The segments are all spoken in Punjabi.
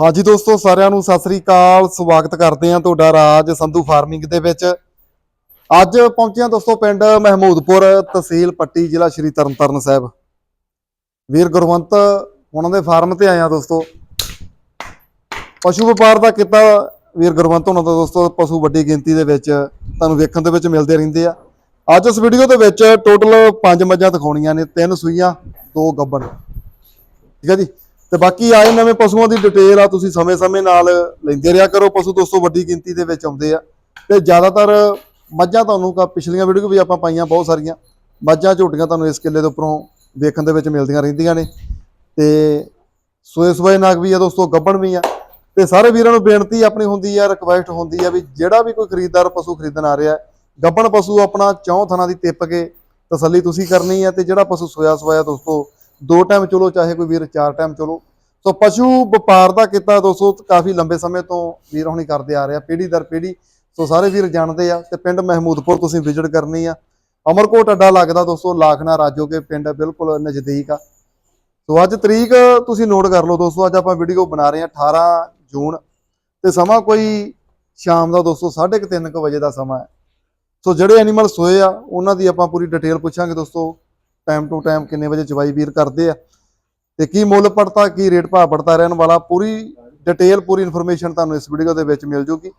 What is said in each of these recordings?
ਹਾਂਜੀ ਦੋਸਤੋ, ਸਾਰਿਆਂ ਨੂੰ ਸਤਿ ਸ੍ਰੀ ਅਕਾਲ। ਸਵਾਗਤ ਕਰਦੇ ਹਾਂ ਤੁਹਾਡਾ ਰਾਜ ਸੰਧੂ ਫਾਰਮਿੰਗ ਦੇ ਵਿੱਚ। ਅੱਜ ਪਹੁੰਚਿਆ ਦੋਸਤੋ ਪਿੰਡ ਮਹਿਮੂਦਪੁਰ ਤਹਿਸੀਲ ਪੱਟੀ ਜ਼ਿਲ੍ਹਾ ਸ਼੍ਰੀ ਤਰਨਤਾਰਨ ਸਾਹਿਬ। ਵੀਰ ਗੁਰਵੰਤ, ਉਹਨਾਂ ਦੇ ਫਾਰਮ ਤੇ ਆਏ ਹਾਂ ਦੋਸਤੋ। ਪਸ਼ੂ ਵਪਾਰ ਦਾ ਕਿੱਤਾ ਵੀਰ ਗੁਰਵੰਤ ਉਹਨਾਂ ਦਾ ਦੋਸਤੋ, ਪਸ਼ੂ ਵੱਡੀ ਗਿਣਤੀ ਦੇ ਵਿੱਚ ਤੁਹਾਨੂੰ ਵੇਖਣ ਦੇ ਵਿੱਚ ਮਿਲਦੇ ਰਹਿੰਦੇ ਆ। ਅੱਜ ਇਸ ਵੀਡੀਓ ਦੇ ਵਿੱਚ ਟੋਟਲ ਪੰਜ ਮੱਝਾਂ ਦਿਖਾਉਣੀਆਂ ਨੇ, ਤਿੰਨ ਸੂਈਆਂ, ਦੋ ਗੱਬਣ। ਠੀਕ ਹੈ ਜੀ? ਤੇ ਬਾਕੀ ਆਏ ਨਵੇਂ ਪਸ਼ੂਆਂ ਦੀ ਡਿਟੇਲ ਆ, ਤੁਸੀਂ ਸਮੇਂ-ਸਮੇਂ ਨਾਲ ਲੈਂਦੇ ਰਿਹਾ ਕਰੋ। ਪਸ਼ੂ ਦੋਸਤੋ, ਵੱਡੀ ਗਿਣਤੀ ਦੇ ਵਿੱਚ ਆਉਂਦੇ ਆ। ਤੇ ਜ਼ਿਆਦਾਤਰ ਮੱਝਾਂ ਤੁਹਾਨੂੰ ਕਾ, ਪਿਛਲੀਆਂ ਵੀਡੀਓ ਵੀ ਆਪਾਂ ਪਾਈਆਂ ਬਹੁਤ ਸਾਰੀਆਂ। ਮੱਝਾਂ, ਝੋਟੀਆਂ ਤੁਹਾਨੂੰ ਇਸ ਕਿੱਲੇ ਦੇ ਉੱਪਰੋਂ ਵੇਖਣ ਦੇ ਵਿੱਚ ਮਿਲਦੀਆਂ ਰਹਿੰਦੀਆਂ ਨੇ। ਤੇ ਸੋਏ ਸੋਏ ਨਾਗ ਵੀ ਆ ਦੋਸਤੋ, ਗੱਬਣ ਵੀ ਆ। ਤੇ ਸਾਰੇ ਵੀਰਾਂ ਨੂੰ ਬੇਨਤੀ ਆਪਣੀ ਹੁੰਦੀ ਆ ਰਿਕਵੈਸਟ ਹੁੰਦੀ ਆ ਵੀ ਜਿਹੜਾ ਵੀ ਕੋਈ ਖਰੀਦਦਾਰ ਪਸ਼ੂ ਖਰੀਦਣ ਆ ਰਿਹਾ, ਗੱਬਣ ਪਸ਼ੂ ਆਪਣਾ ਚੌਂ ਥਣਾ ਦੀ ਟਿੱਪ ਕੇ ਤਸੱਲੀ ਤੁਸੀਂ ਕਰਨੀ ਆ ਤੇ ਜਿਹੜਾ ਪਸ਼ੂ ਸੋਇਆ ਸੋਇਆ ਦੋਸਤੋ ਦੋ ਟਾਈਮ ਚਲੋ, ਚਾਹੇ ਕੋਈ ਵੀਰ ਚਾਰ ਟਾਈਮ ਚਲੋ। ਸੋ ਪਸ਼ੂ ਵਪਾਰ ਦਾ ਕੀਤਾ ਦੋਸਤੋ, ਕਾਫੀ ਲੰਬੇ ਸਮੇਂ ਤੋਂ ਵੀਰ ਹੁਣੀ ਕਰਦੇ ਆ ਰਹੇ ਆ, ਪੀੜ੍ਹੀ ਦਰ ਪੀੜ੍ਹੀ। ਸੋ ਸਾਰੇ ਵੀਰ ਜਾਣਦੇ ਆ ਤੇ ਪਿੰਡ ਮਹਿਮੂਦਪੁਰ ਤੁਸੀਂ ਵਿਜ਼ਿਟ ਕਰਨੀ ਆ। ਅਮਰਕੋਟ ਅੱਡਾ ਲੱਗਦਾ ਦੋਸਤੋ ਲਾਖਣਾ ਰਾਜੋਕੇ ਪਿੰਡ ਬਿਲਕੁਲ ਨਜ਼ਦੀਕ ਆ। ਸੋ ਅੱਜ ਤਰੀਕ ਤੁਸੀਂ ਨੋਟ ਕਰ ਲਓ ਦੋਸਤੋ, ਅੱਜ ਆਪਾਂ ਵੀਡੀਓ ਬਣਾ ਰਹੇ ਆ 18 ਜੂਨ ਤੇ ਸਮਾਂ ਕੋਈ ਸ਼ਾਮ ਦਾ ਦੋਸਤੋ 3:30 ਵਜੇ ਦਾ ਸਮਾਂ ਹੈ। ਸੋ ਜਿਹੜੇ ਐਨੀਮਲ ਸੋਏ ਆ, ਉਹਨਾਂ ਦੀ ਆਪਾਂ ਪੂਰੀ ਡਿਟੇਲ ਪੁੱਛਾਂਗੇ ਦੋਸਤੋ। ਟਾਈਮ ਟੂ ਟਾਈਮ ਕਿੰਨੇ ਵਜੇ ਚਵਾਈ ਵੀਰ ਕਰਦੇ ਆ ਤੇ ਕੀ ਮੁੱਲ ਪੜਤਾ ਕੀ ਰੇਟ ਭਾਅ ਪੜਤਾ ਰਹਿਣ ਵਾਲਾ ਪੂਰੀ ਡਿਟੇਲ ਪੂਰੀ ਇਨਫੋਰਮੇਸ਼ਨ ਤੁਹਾਨੂੰ ਇਸ ਵੀਡੀਓ ਦੇ ਵਿੱਚ ਮਿਲ ਜੂਗੀ।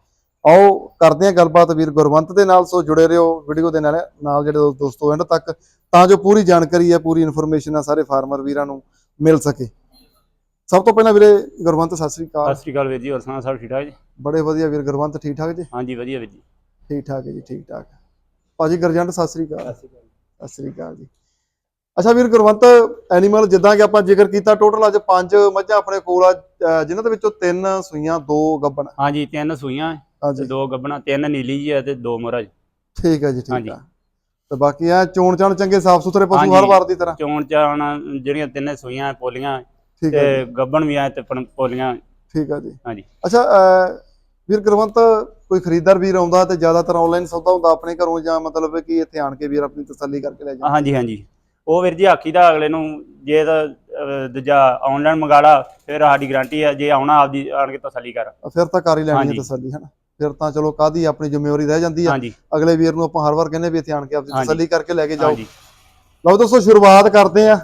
ਆਓ ਕਰਦੇ ਹਾਂ ਗੱਲਬਾਤ ਵੀਰ ਗੁਰਵੰਤ ਦੇ ਨਾਲ ਸੋ ਜੁੜੇ ਰਹੋ ਵੀਡੀਓ ਦੇ ਨਾਲ ਨਾਲ ਜਿਹੜੇ ਦੋਸਤੋ ਐਂਡ ਤੱਕ ਤਾਂ ਜੋ ਪੂਰੀ ਜਾਣਕਾਰੀ ਹੈ ਪੂਰੀ ਇਨਫੋਰਮੇਸ਼ਨ ਆ ਸਾਰੇ ਫਾਰਮਰ ਵੀਰਾਂ ਨੂੰ ਮਿਲ ਸਕੇ। ਸਭ ਤੋਂ ਪਹਿਲਾਂ ਵੀਰੇ ਗੁਰਵੰਤ ਸਤਿ ਸ੍ਰੀ ਅਕਾਲ। ਸਤਿ ਸ਼੍ਰੀ ਅਕਾਲ ਵੀਰ ਜੀ ਹੋਰ ਸੁਣਾ ਸਭ ਠੀਕ ਠਾਕ ਜੀ? ਬੜੇ ਵਧੀਆ ਵੀਰ ਗੁਰਵੰਤ ਠੀਕ ਠਾਕ ਜੀ? ਹਾਂਜੀ ਵਧੀਆ ਵੀਰ ਜੀ। ਠੀਕ ਠਾਕ ਜੀ ਠੀਕ ਠਾਕ। ਭਾਜੀ ਗਰਜੰਟ ਸਤਿ ਸ੍ਰੀ ਅਕਾਲ। ਸਤਿ ਸ੍ਰੀ ਅਕਾਲ ਜੀ। ਅੱਛਾ ਵੀਰ ਗੁਰਵੰਤ ਐਨੀਮਲ ਜਿੱਦਾਂ ਕਿ ਆਪਾਂ ਜ਼ਿਕਰ ਕੀਤਾ ਟੋਟਲ ਅੱਜ ਪੰਜ ਮੱਝਾਂ ਆਪਣੇ ਕੋਲ ਆ ਜਿਨ੍ਹਾਂ ਦੇ ਵਿੱਚੋਂ ਤਿੰਨ ਸੂਈਆਂ ਦੋ ਗੱਬਣ। ਹਾਂਜੀ ਤਿੰਨ ਸੂਈਆਂ ਤੇ ਦੋ ਗੱਬਣਾ ਤਿੰਨ ਨੀਲੀ ਜੀ ਆ ਤੇ ਦੋ ਮੋਹਰਾ ਜੀ। ਠੀਕ ਹੈ ਜੀ ਠੀਕ। ਆ। ਤੇ ਬਾਕੀ ਆ ਚੋਣ ਚਾਣ ਚੰਗੇ ਸਾਫ਼ ਸੁਥਰੇ ਪਸ਼ੂ ਹਰ। ਵਾਰ ਦੀ ਤਰ੍ਹਾਂ। ਚੋਣ ਚਾਣ ਜਿਹੜੀਆਂ ਤਿੰਨੇ ਸੂਈਆਂ ਪੋਲੀਆਂ ਹੈ ਤੇ ਗੱਬਣ ਵੀ ਆ ਤੇ ਪੋਲੀਆਂ। ਠੀਕ ਹੈ ਜੀ। ਹਾਂਜੀ। ਅੱਛਾ ਵੀਰ ਗੁਰਵੰਤ ਕੋਈ ਖਰੀਦਦਾਰ ਵੀਰ ਆਉਂਦਾ ਤੇ ਜ਼ਿਆਦਾਤਰ ਆਨਲਾਈਨ ਸੌਦਾ ਹੁੰਦਾ ਆਪਣੇ ਘਰੋਂ ਜਾਂ ਮਤਲਬ ਕਿ ਇੱਥੇ ਆਣ ਕੇ ਵੀਰ ਆਪਣੀ ਤਸੱਲੀ ਕਰਕੇ ਲੈ ਜਾਂਦਾ? ਹਾਂਜੀ ਹਾਂਜੀ। ਉਹ ਵੀਰ ਜੀ ਆਖੀ ਦਾ ਅਗਲੇ ਨੂੰ ਜੇ ਤਾਂ ਅਹ, ਦੂਜਾ ਆਨਲਾਈਨ ਮੰਗਾ ਲਾ ਫਿਰ ਸਾਡੀ ਗਾਰੰਟੀ ਆ ਜੇ ਆਉਣਾ ਆਪਦੀ ਆਣ ਕੇ ਤਸੱਲੀ ਕਰ। ਫਿਰ ਤਾਂ ਕਰ ਹੀ ਲੈਣੀ ਹੈ। ਤਸੱਲੀ ਹਨਾ? ਫਿਰ ਤਾਂ ਚਲੋ ਕਾਦੀ ਆਪਣੀ ਜ਼ਿੰਮੇਵਾਰੀ ਰਹਿ ਜਾਂਦੀ ਆ। ਹਾਂਜੀ। ਅਗਲੇ ਵੀਰ ਨੂੰ ਆਪਾਂ ਹਰ ਵਾਰ ਕਹਿੰਦੇ ਵੀ ਇੱਥੇ ਆਣ ਕੇ ਆਪਣੀ ਹਾਂਜੀ। ਤਸੱਲੀ ਕਰਕੇ ਲੈ ਕੇ ਜਾਓ। ਹਾਂਜੀ। ਲਓ ਦੋਸਤੋ ਸ਼ੁਰੂਆਤ ਕਰਦੇ ਆ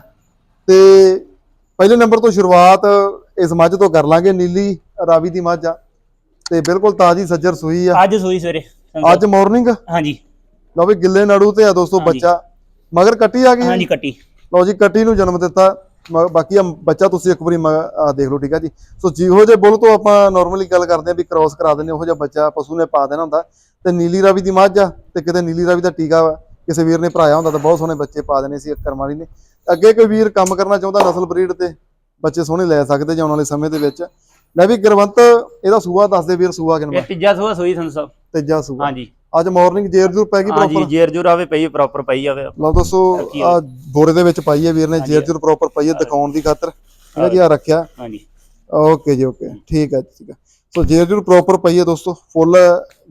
ਤੇ ਪਹਿਲੇ ਨੰਬਰ ਤੋਂ ਸ਼ੁਰੂਆਤ ਇਸ ਮੱਝ ਤੋਂ ਕਰ ਲਾਂਗੇ ਨੀਲੀ ਰਾਵੀ ਦੀ ਮੱਝ ਆ। ਤੇ ਬਿਲਕੁਲ ਤਾਜੀ ਸੱਜਰ ਸੂਈ ਆ। ਅੱਜ ਸੂਈ ਸਵੇਰੇ ਅੱਜ ਮਾਰਨਿੰਗ ਹਾਂਜੀ। ਲਓ ਵੀ ਗਿੱਲੇ ਨਾੜੂ ਤੇ ਆ ਦੋਸਤੋ ਹਾਂਜੀ। ਬੱਚਾ। ਮਗਰ ਕੱਟੀ ਆ ਗਈ? ਹਾਂਜੀ ਕੱਟੀ। ਲਓ ਜੀ ਕੱਟੀ ਨੂੰ ਜਨਮ ਦਿੱਤਾ। ਬਾਕੀ ਆ ਬੱਚਾ ਤੁਸੀਂ ਇੱਕ ਵਾਰੀ ਦੇਖ ਲਓ ਠੀਕ ਆ ਜੀ। ਸੋ ਜਿਹੋ ਜਿਹੇ ਬੁੱਲ ਤੋਂ ਆਪਾਂ ਨਾਰਮਲੀ ਗੱਲ ਕਰਦੇ ਆ ਵੀ ਕ੍ਰਾਸ ਕਰਾ ਦਿੰਦੇ ਉਹੋ ਜਿਹਾ ਬੱਚਾ ਪਸ਼ੂ ਨੇ ਪਾ ਦੇਣਾ ਹੁੰਦਾ। ਤੇ ਨੀਲੀ ਰਾਵੀ ਦੀ ਮੱਝ ਆ ਤੇ ਕਿਤੇ ਨੀਲੀ ਰਾਵੀ ਦਾ ਟੀਕਾ ਵਾ। ਕਿਸੇ ਵੀਰ ਨੇ ਭਰਾਇਆ ਹੁੰਦਾ ਤਾਂ ਬਹੁਤ ਸੋਹਣੇ ਬੱਚੇ ਪਾ ਦੇਣੇ ਸੀ ਕਰਮ ਵਾਲੀ ਨੇ। ਅੱਗੇ ਕੋਈ ਵੀਰ ਕੰਮ ਕਰਨਾ ਚਾਹੁੰਦਾ ਨਸਲ ਬਰੀਡ ਤੇ ਬੱਚੇ ਸੋਹਣੇ ਲੈ ਸਕਦੇ ਜਾਂ ਆਉਣ ਵਾਲੇ ਸਮੇਂ ਦੇ ਵਿੱਚ। ਲੈ ਵੀ ਗੁਰਵੰਤ ਇਹਦਾ ਸੂਆ ਦੱਸਦੇ ਵੀਰ ਸੂਆ ਕਿੰਨਾ? ਤੀਜਾ ਸੂਆ ਸੂਈ ਸੰਤ ਸਾਹਿਬ ਤੀਜਾ ਸੂਆ। ਹਾਂਜੀ। ਅੱਜ ਮਾਰਨਿੰਗ ਜੇਰ ਜੂਰ ਪੈ ਗਈ ਹਾਂਜੀ ਪ੍ਰੋਪਰ ਜੇਰ ਜੂਰ ਆਵੇ ਪਈ ਪ੍ਰੋਪਰ ਪਈ ਆਵੇ। ਲਓ ਦੋਸਤੋ ਰੱਖੀ ਆ? ਬੋਰੇ ਦੇ ਵਿੱਚ ਪਾਈ ਹੈ ਵੀਰ ਨੇ। ਜੇਰ ਜੂਰ ਪ੍ਰੋਪਰ ਪਾਈ ਹੈ ਦਿਖਾਉਣ ਦੀ ਖਾਤਰ। ਠੀਕ ਜੀ ਆ ਰੱਖਿਆ। ਹਾਂਜੀ। ਓਕੇ ਜੀ ਓਕੇ। ਠੀਕ ਹੈ ਠੀਕ ਹੈ ਸੋ ਜੇਰ ਜੂਰ ਪ੍ਰੋਪਰ ਪਈ ਹੈ ਦੋਸਤੋ ਫੁੱਲ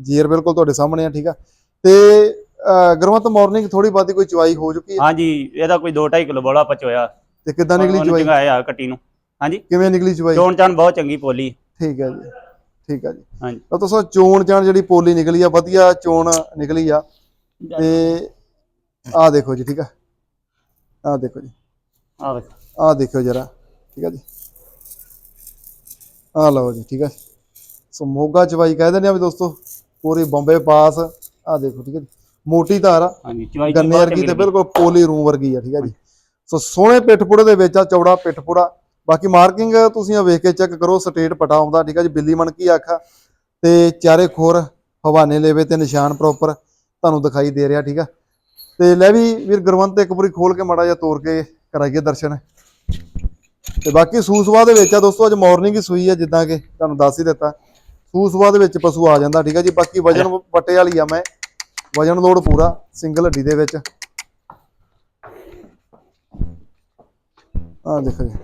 ਜੇਰ ਬਿਲਕੁਲ ਤੁਹਾਡੇ ਸਾਹਮਣੇ ਆ ਠੀਕ ਆ। ਤੇ ਗੁਰਮਤ ਮਾਰਨਿੰਗ ਥੋੜੀ ਬਾਤੀ ਕੋਈ ਚਵਾਈ ਹੋ ਚੁੱਕੀ ਹੈ? ਹਾਂਜੀ ਇਹਦਾ ਕੋਈ 2.5 ਕਿਲੋ ਬੋਲਾ ਪਚੋਇਆ ਤੇ ਕਿੱਦਾਂ ਨਿਕਲੀ ਚਵਾਈ? ਚੰਗਾਇਆ ਕੱਟੀ ਨੂੰ। ਹਾਂਜੀ। ਕਿਵੇਂ ਨਿਕਲੀ ਚਵਾਈ? ਚੋਣ ਚਾਣ ਬਹੁਤ ਚੰਗੀ ਪੋਲੀ। ਠੀਕ ਹੈ ਜੀ। ਠੀਕ ਹੈ ਜੀ। ਹਾਂਜੀ। ਤਾਂ ਦੋਸਤੋ ਚੋਣ ਚਾਣ ਜਿਹੜੀ ਪੋਲੀ ਨਿਕਲੀ ਆ ਵਧੀਆ ਚੋਣ ਨਿਕਲੀ ਆ। ਤੇ ਆਹ ਦੇਖੋ ਜੀ ਠੀਕ ਆ। ਆਹ ਦੇਖੋ ਜੀ। ਆ ਦੇਖਿਓ ਜਰਾ ਠੀਕ ਆ ਜੀ। ਆਹ ਲਓ ਜੀ ਠੀਕ ਆ। ਸੋ ਮੋਗਾ ਚਵਾਈ ਕਹਿ ਦਿੰਦੇ ਆ ਵੀ ਦੋਸਤੋ ਪੂਰੀ ਬੰਬੇ ਪਾਸ। ਆਹ ਦੇਖੋ ਠੀਕ ਆ ਜੀ। ਮੋਟੀ ਧਾਰ ਆ। ਗੰਨੇ ਵਰਗੀ ਤੇ ਬਿਲਕੁਲ ਪੋਲੀ ਰੂਮ ਵਰਗੀ ਆ ਠੀਕ ਆ ਜੀ। ਸੋ ਸੋਹਣੇ ਪਿੱਠਪੁੜੇ ਦੇ ਵਿੱਚ ਆ ਚੌੜਾ ਪਿੱਠਪੁੜਾ ਬਾਕੀ ਮਾਰਕਿੰਗ ਤੁਸੀਂ ਆ ਵੇਖ ਕੇ ਚੈੱਕ ਕਰੋ, ਸਟੇਟ ਪਟਾ ਆਉਂਦਾ ਠੀਕ ਆ ਜੀ, ਬਿੱਲੀ ਮਣਕੀ ਆਖਾ। ਤੇ ਚਾਰੇ ਖੋਰ ਹਵਾਨੇ ਲੇਵੇ ਤੇ ਨਿਸ਼ਾਨ ਪ੍ਰੋਪਰ ਤੁਹਾਨੂੰ ਦਿਖਾਈ ਦੇ ਰਿਹਾ, ਠੀਕ ਆ। ਤੇ ਲੈ ਵੀ ਵੀਰ ਗੁਰਵੰਤ ਇੱਕ ਵਾਰੀ ਖੋਲ ਕੇ ਮਾੜਾ ਜਿਹਾ ਤੋੜ ਕੇ ਕਰਾਈਏ ਦਰਸ਼ਨ। ਤੇ ਬਾਕੀ ਸੂਸਵਾ ਦੇ ਵਿੱਚ ਆ ਦੋਸਤੋ, ਅੱਜ ਮਾਰਨਿੰਗ ਹੀ ਸੂਈ ਆ, ਜਿੱਦਾਂ ਕਿ ਤੁਹਾਨੂੰ ਦੱਸ ਹੀ ਦਿੱਤਾ। ਸੂਸਵਾ ਦੇ ਵਿੱਚ ਪਸ਼ੂ ਆ ਜਾਂਦਾ, ਠੀਕ ਆ ਜੀ। ਬਾਕੀ ਵਜਨ ਪੱਟੇ ਵਾਲੀ ਆ ਮੈਂ। ਵਜਨ ਲੋਡ ਪੂਰਾ ਸਿੰਗਲ ਹੱਡੀ ਦੇ ਵਿੱਚ। ਆ ਦੇਖੋ ਜੀ।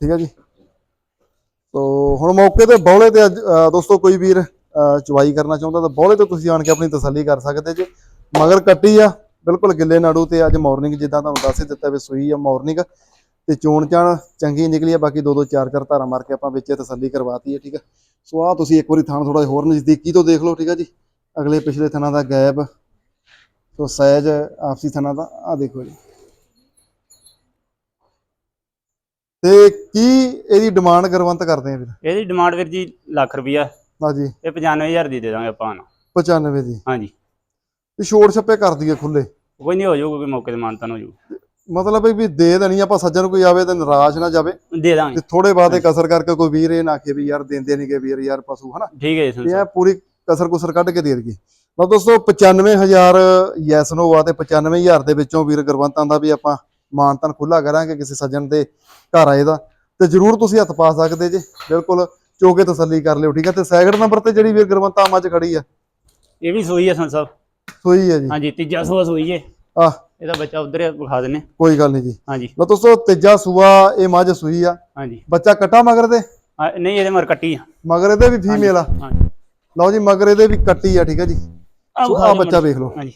ਠੀਕ ਹੈ ਜੀ। ਤੋ ਹੁਣ ਮੌਕੇ ਤੇ ਬੌਲੇ ਤੇ ਅੱਜ ਦੋਸਤੋ ਕੋਈ ਵੀਰ ਚਵਾਈ ਕਰਨਾ ਚਾਹੁੰਦਾ ਤਾਂ ਬੌਲੇ ਤੇ ਤੁਸੀਂ ਆਣ ਕੇ ਆਪਣੀ ਤਸੱਲੀ ਕਰ ਸਕਦੇ ਜੀ। ਮਗਰ ਕੱਟੀ ਆ, ਬਿਲਕੁਲ ਗਿੱਲੇ ਨਾੜੂ ਤੇ ਅੱਜ ਮਾਰਨਿੰਗ ਜਿੱਦਾਂ ਤੁਹਾਨੂੰ ਦੱਸ ਦਿੱਤਾ ਵੀ ਸੂਈ ਆ ਮਾਰਨਿੰਗ ਤੇ ਚੋਣ ਚਾਣ ਚੰਗੀ ਨਿਕਲੀ ਆ ਬਾਕੀ ਦੋ ਦੋ ਚਾਰ ਚਾਰ ਧਾਰਾਂ ਮਾਰ ਕੇ ਆਪਾਂ ਵਿੱਚ ਤਸੱਲੀ ਕਰਵਾਤੀ ਹੈ ਠੀਕ ਹੈ ਸੋ ਆ ਤੁਸੀਂ ਇੱਕ ਵਾਰੀ ਥਾਣ ਥੋੜਾ ਹੋਰ ਨਜ਼ਦੀਕੀ ਤੋਂ ਦੇਖ ਲਓ ਠੀਕ ਹੈ ਜੀ। ਅਗਲੇ ਪਿਛਲੇ ਥਣਾ ਦਾ ਗੈਪ ਸੋ ਸਾਈਜ਼ ਆਪਸੀ ਥਣਾ ਦਾ ਆ ਦੇਖੋ ਜੀ। ਤੇ ਕੀ ਇਹਦੀ ਡਿਮਾਂਡ ਗਰਵੰਤ ਕਰਦੇ ਆ ਵੀਰ ਇਹਦੀ ਡਿਮਾਂਡ ਵੀਰ ਜੀ ਲੱਖ ਰੁਪਈਆ। ਹਾਂਜੀ। ਇਹ 95000 ਦੀ ਦੇ ਦਾਂਗੇ ਆਪਾਂ ਨੂੰ 95 ਦੀ। ਹਾਂਜੀ। ਤੇ ਛੋੜ ਛੱਪੇ ਕਰ ਦਈਏ ਖੁੱਲੇ ਕੋਈ ਨਹੀਂ ਹੋ ਜਾਊਗਾ ਕੋਈ ਮੌਕੇ ਤੇ ਮਾਨਤਨ ਹੋ ਜਾਊ। ਮਤਲਬ ਵੀ ਦੇ ਦੇਣੀ ਆਪਾਂ ਸੱਜਣ ਨੂੰ ਕੋਈ ਆਵੇ ਤੇ ਨਿਰਾਸ਼ ਨਾ ਜਾਵੇ। ਦੇ ਦਾਂਗੇ। ਤੇ ਥੋੜੇ ਬਾਅਦ ਕਸਰ ਕਰਕੇ ਕੋਈ ਵੀਰ ਇਹ ਨਾ ਆਖੇ ਵੀ ਯਾਰ ਦਿੰਦੇ ਨਹੀਂਗੇ ਵੀਰ ਯਾਰ ਪਸ਼ੂ ਹਨਾ? ਠੀਕ ਹੈ ਜੀ ਇਹ ਪੂਰੀ ਕਸਰ ਕੁਸਰ ਕੱਢ ਕੇ ਦੇ ਦਈਏ। ਲਓ ਦੋਸਤੋ 95000 ਯੈਸ ਨੋ ਆ ਤੇ 95000 ਦੇ ਵਿੱਚੋਂ ਵੀਰ ਗੁਰਵੰਤਾਂ ਦਾ ਵੀ ਆਪਾਂ ਮਾਨਤਨ ਖੁੱਲਾ ਕਰਾਂਗੇ ਕਿਸੇ ਸੱਜਣ ਦੇ ਘਰ ਆਏ ਦਾ। ਤੇ ਜਰੂਰ ਤੁਸੀਂ ਹੱਥ ਪਾ ਸਕਦੇ ਜੇ। ਬਿਲਕੁਲ ਚੋਕੇ ਤਸੱਲੀ ਕਰ ਲਿਓ ਠੀਕ ਹੈ? ਤੇ ਸੈਕਿੰਡ ਨੰਬਰ ਤੇ ਜਿਹੜੀ ਵੀਰ ਗੁਰਵੰਤਾਂ ਮੱਝ ਖੜੀ ਆ। ਇਹ ਵੀ ਸੋਈ ਹੈ ਸੰਤ ਸਾਹਿਬ ਸੋਈ ਹੈ ਜੀ। ਹਾਂਜੀ ਤੀਜਾ ਸੂਆ ਸੋਈ ਹੈ ਆਹ। ਇਹਦਾ ਬੱਚਾ ਉਧਰ ਵਿਖਾ ਦਿੰਨੇ ਕੋਈ ਗੱਲ ਨਹੀਂ ਜੀ। ਹਾਂਜੀ। ਲਓ ਦੋਸਤੋ ਤੀਜਾ ਸੂਆ ਇਹ ਮੱਝ ਸੂਈ ਆ। ਹਾਂਜੀ। ਬੱਚਾ ਕੱਟਾ ਮਗਰ ਦੇ ਨਹੀਂ ਇਹਦੇ ਮਰ ਕੱਟੀ ਆ। ਮਗਰ ਇਹਦੇ ਵੀ ਫੀਮੇਲ ਆ? ਹਾਂਜੀ ਲਓ ਜੀ ਮਗਰ ਇਹਦੇ ਵੀ ਕੱਟੀ ਆ ਠੀਕ ਹੈ ਜੀ। ਆ ਬੱਚਾ ਵੇਖ ਲਓ। ਹਾਂਜੀ।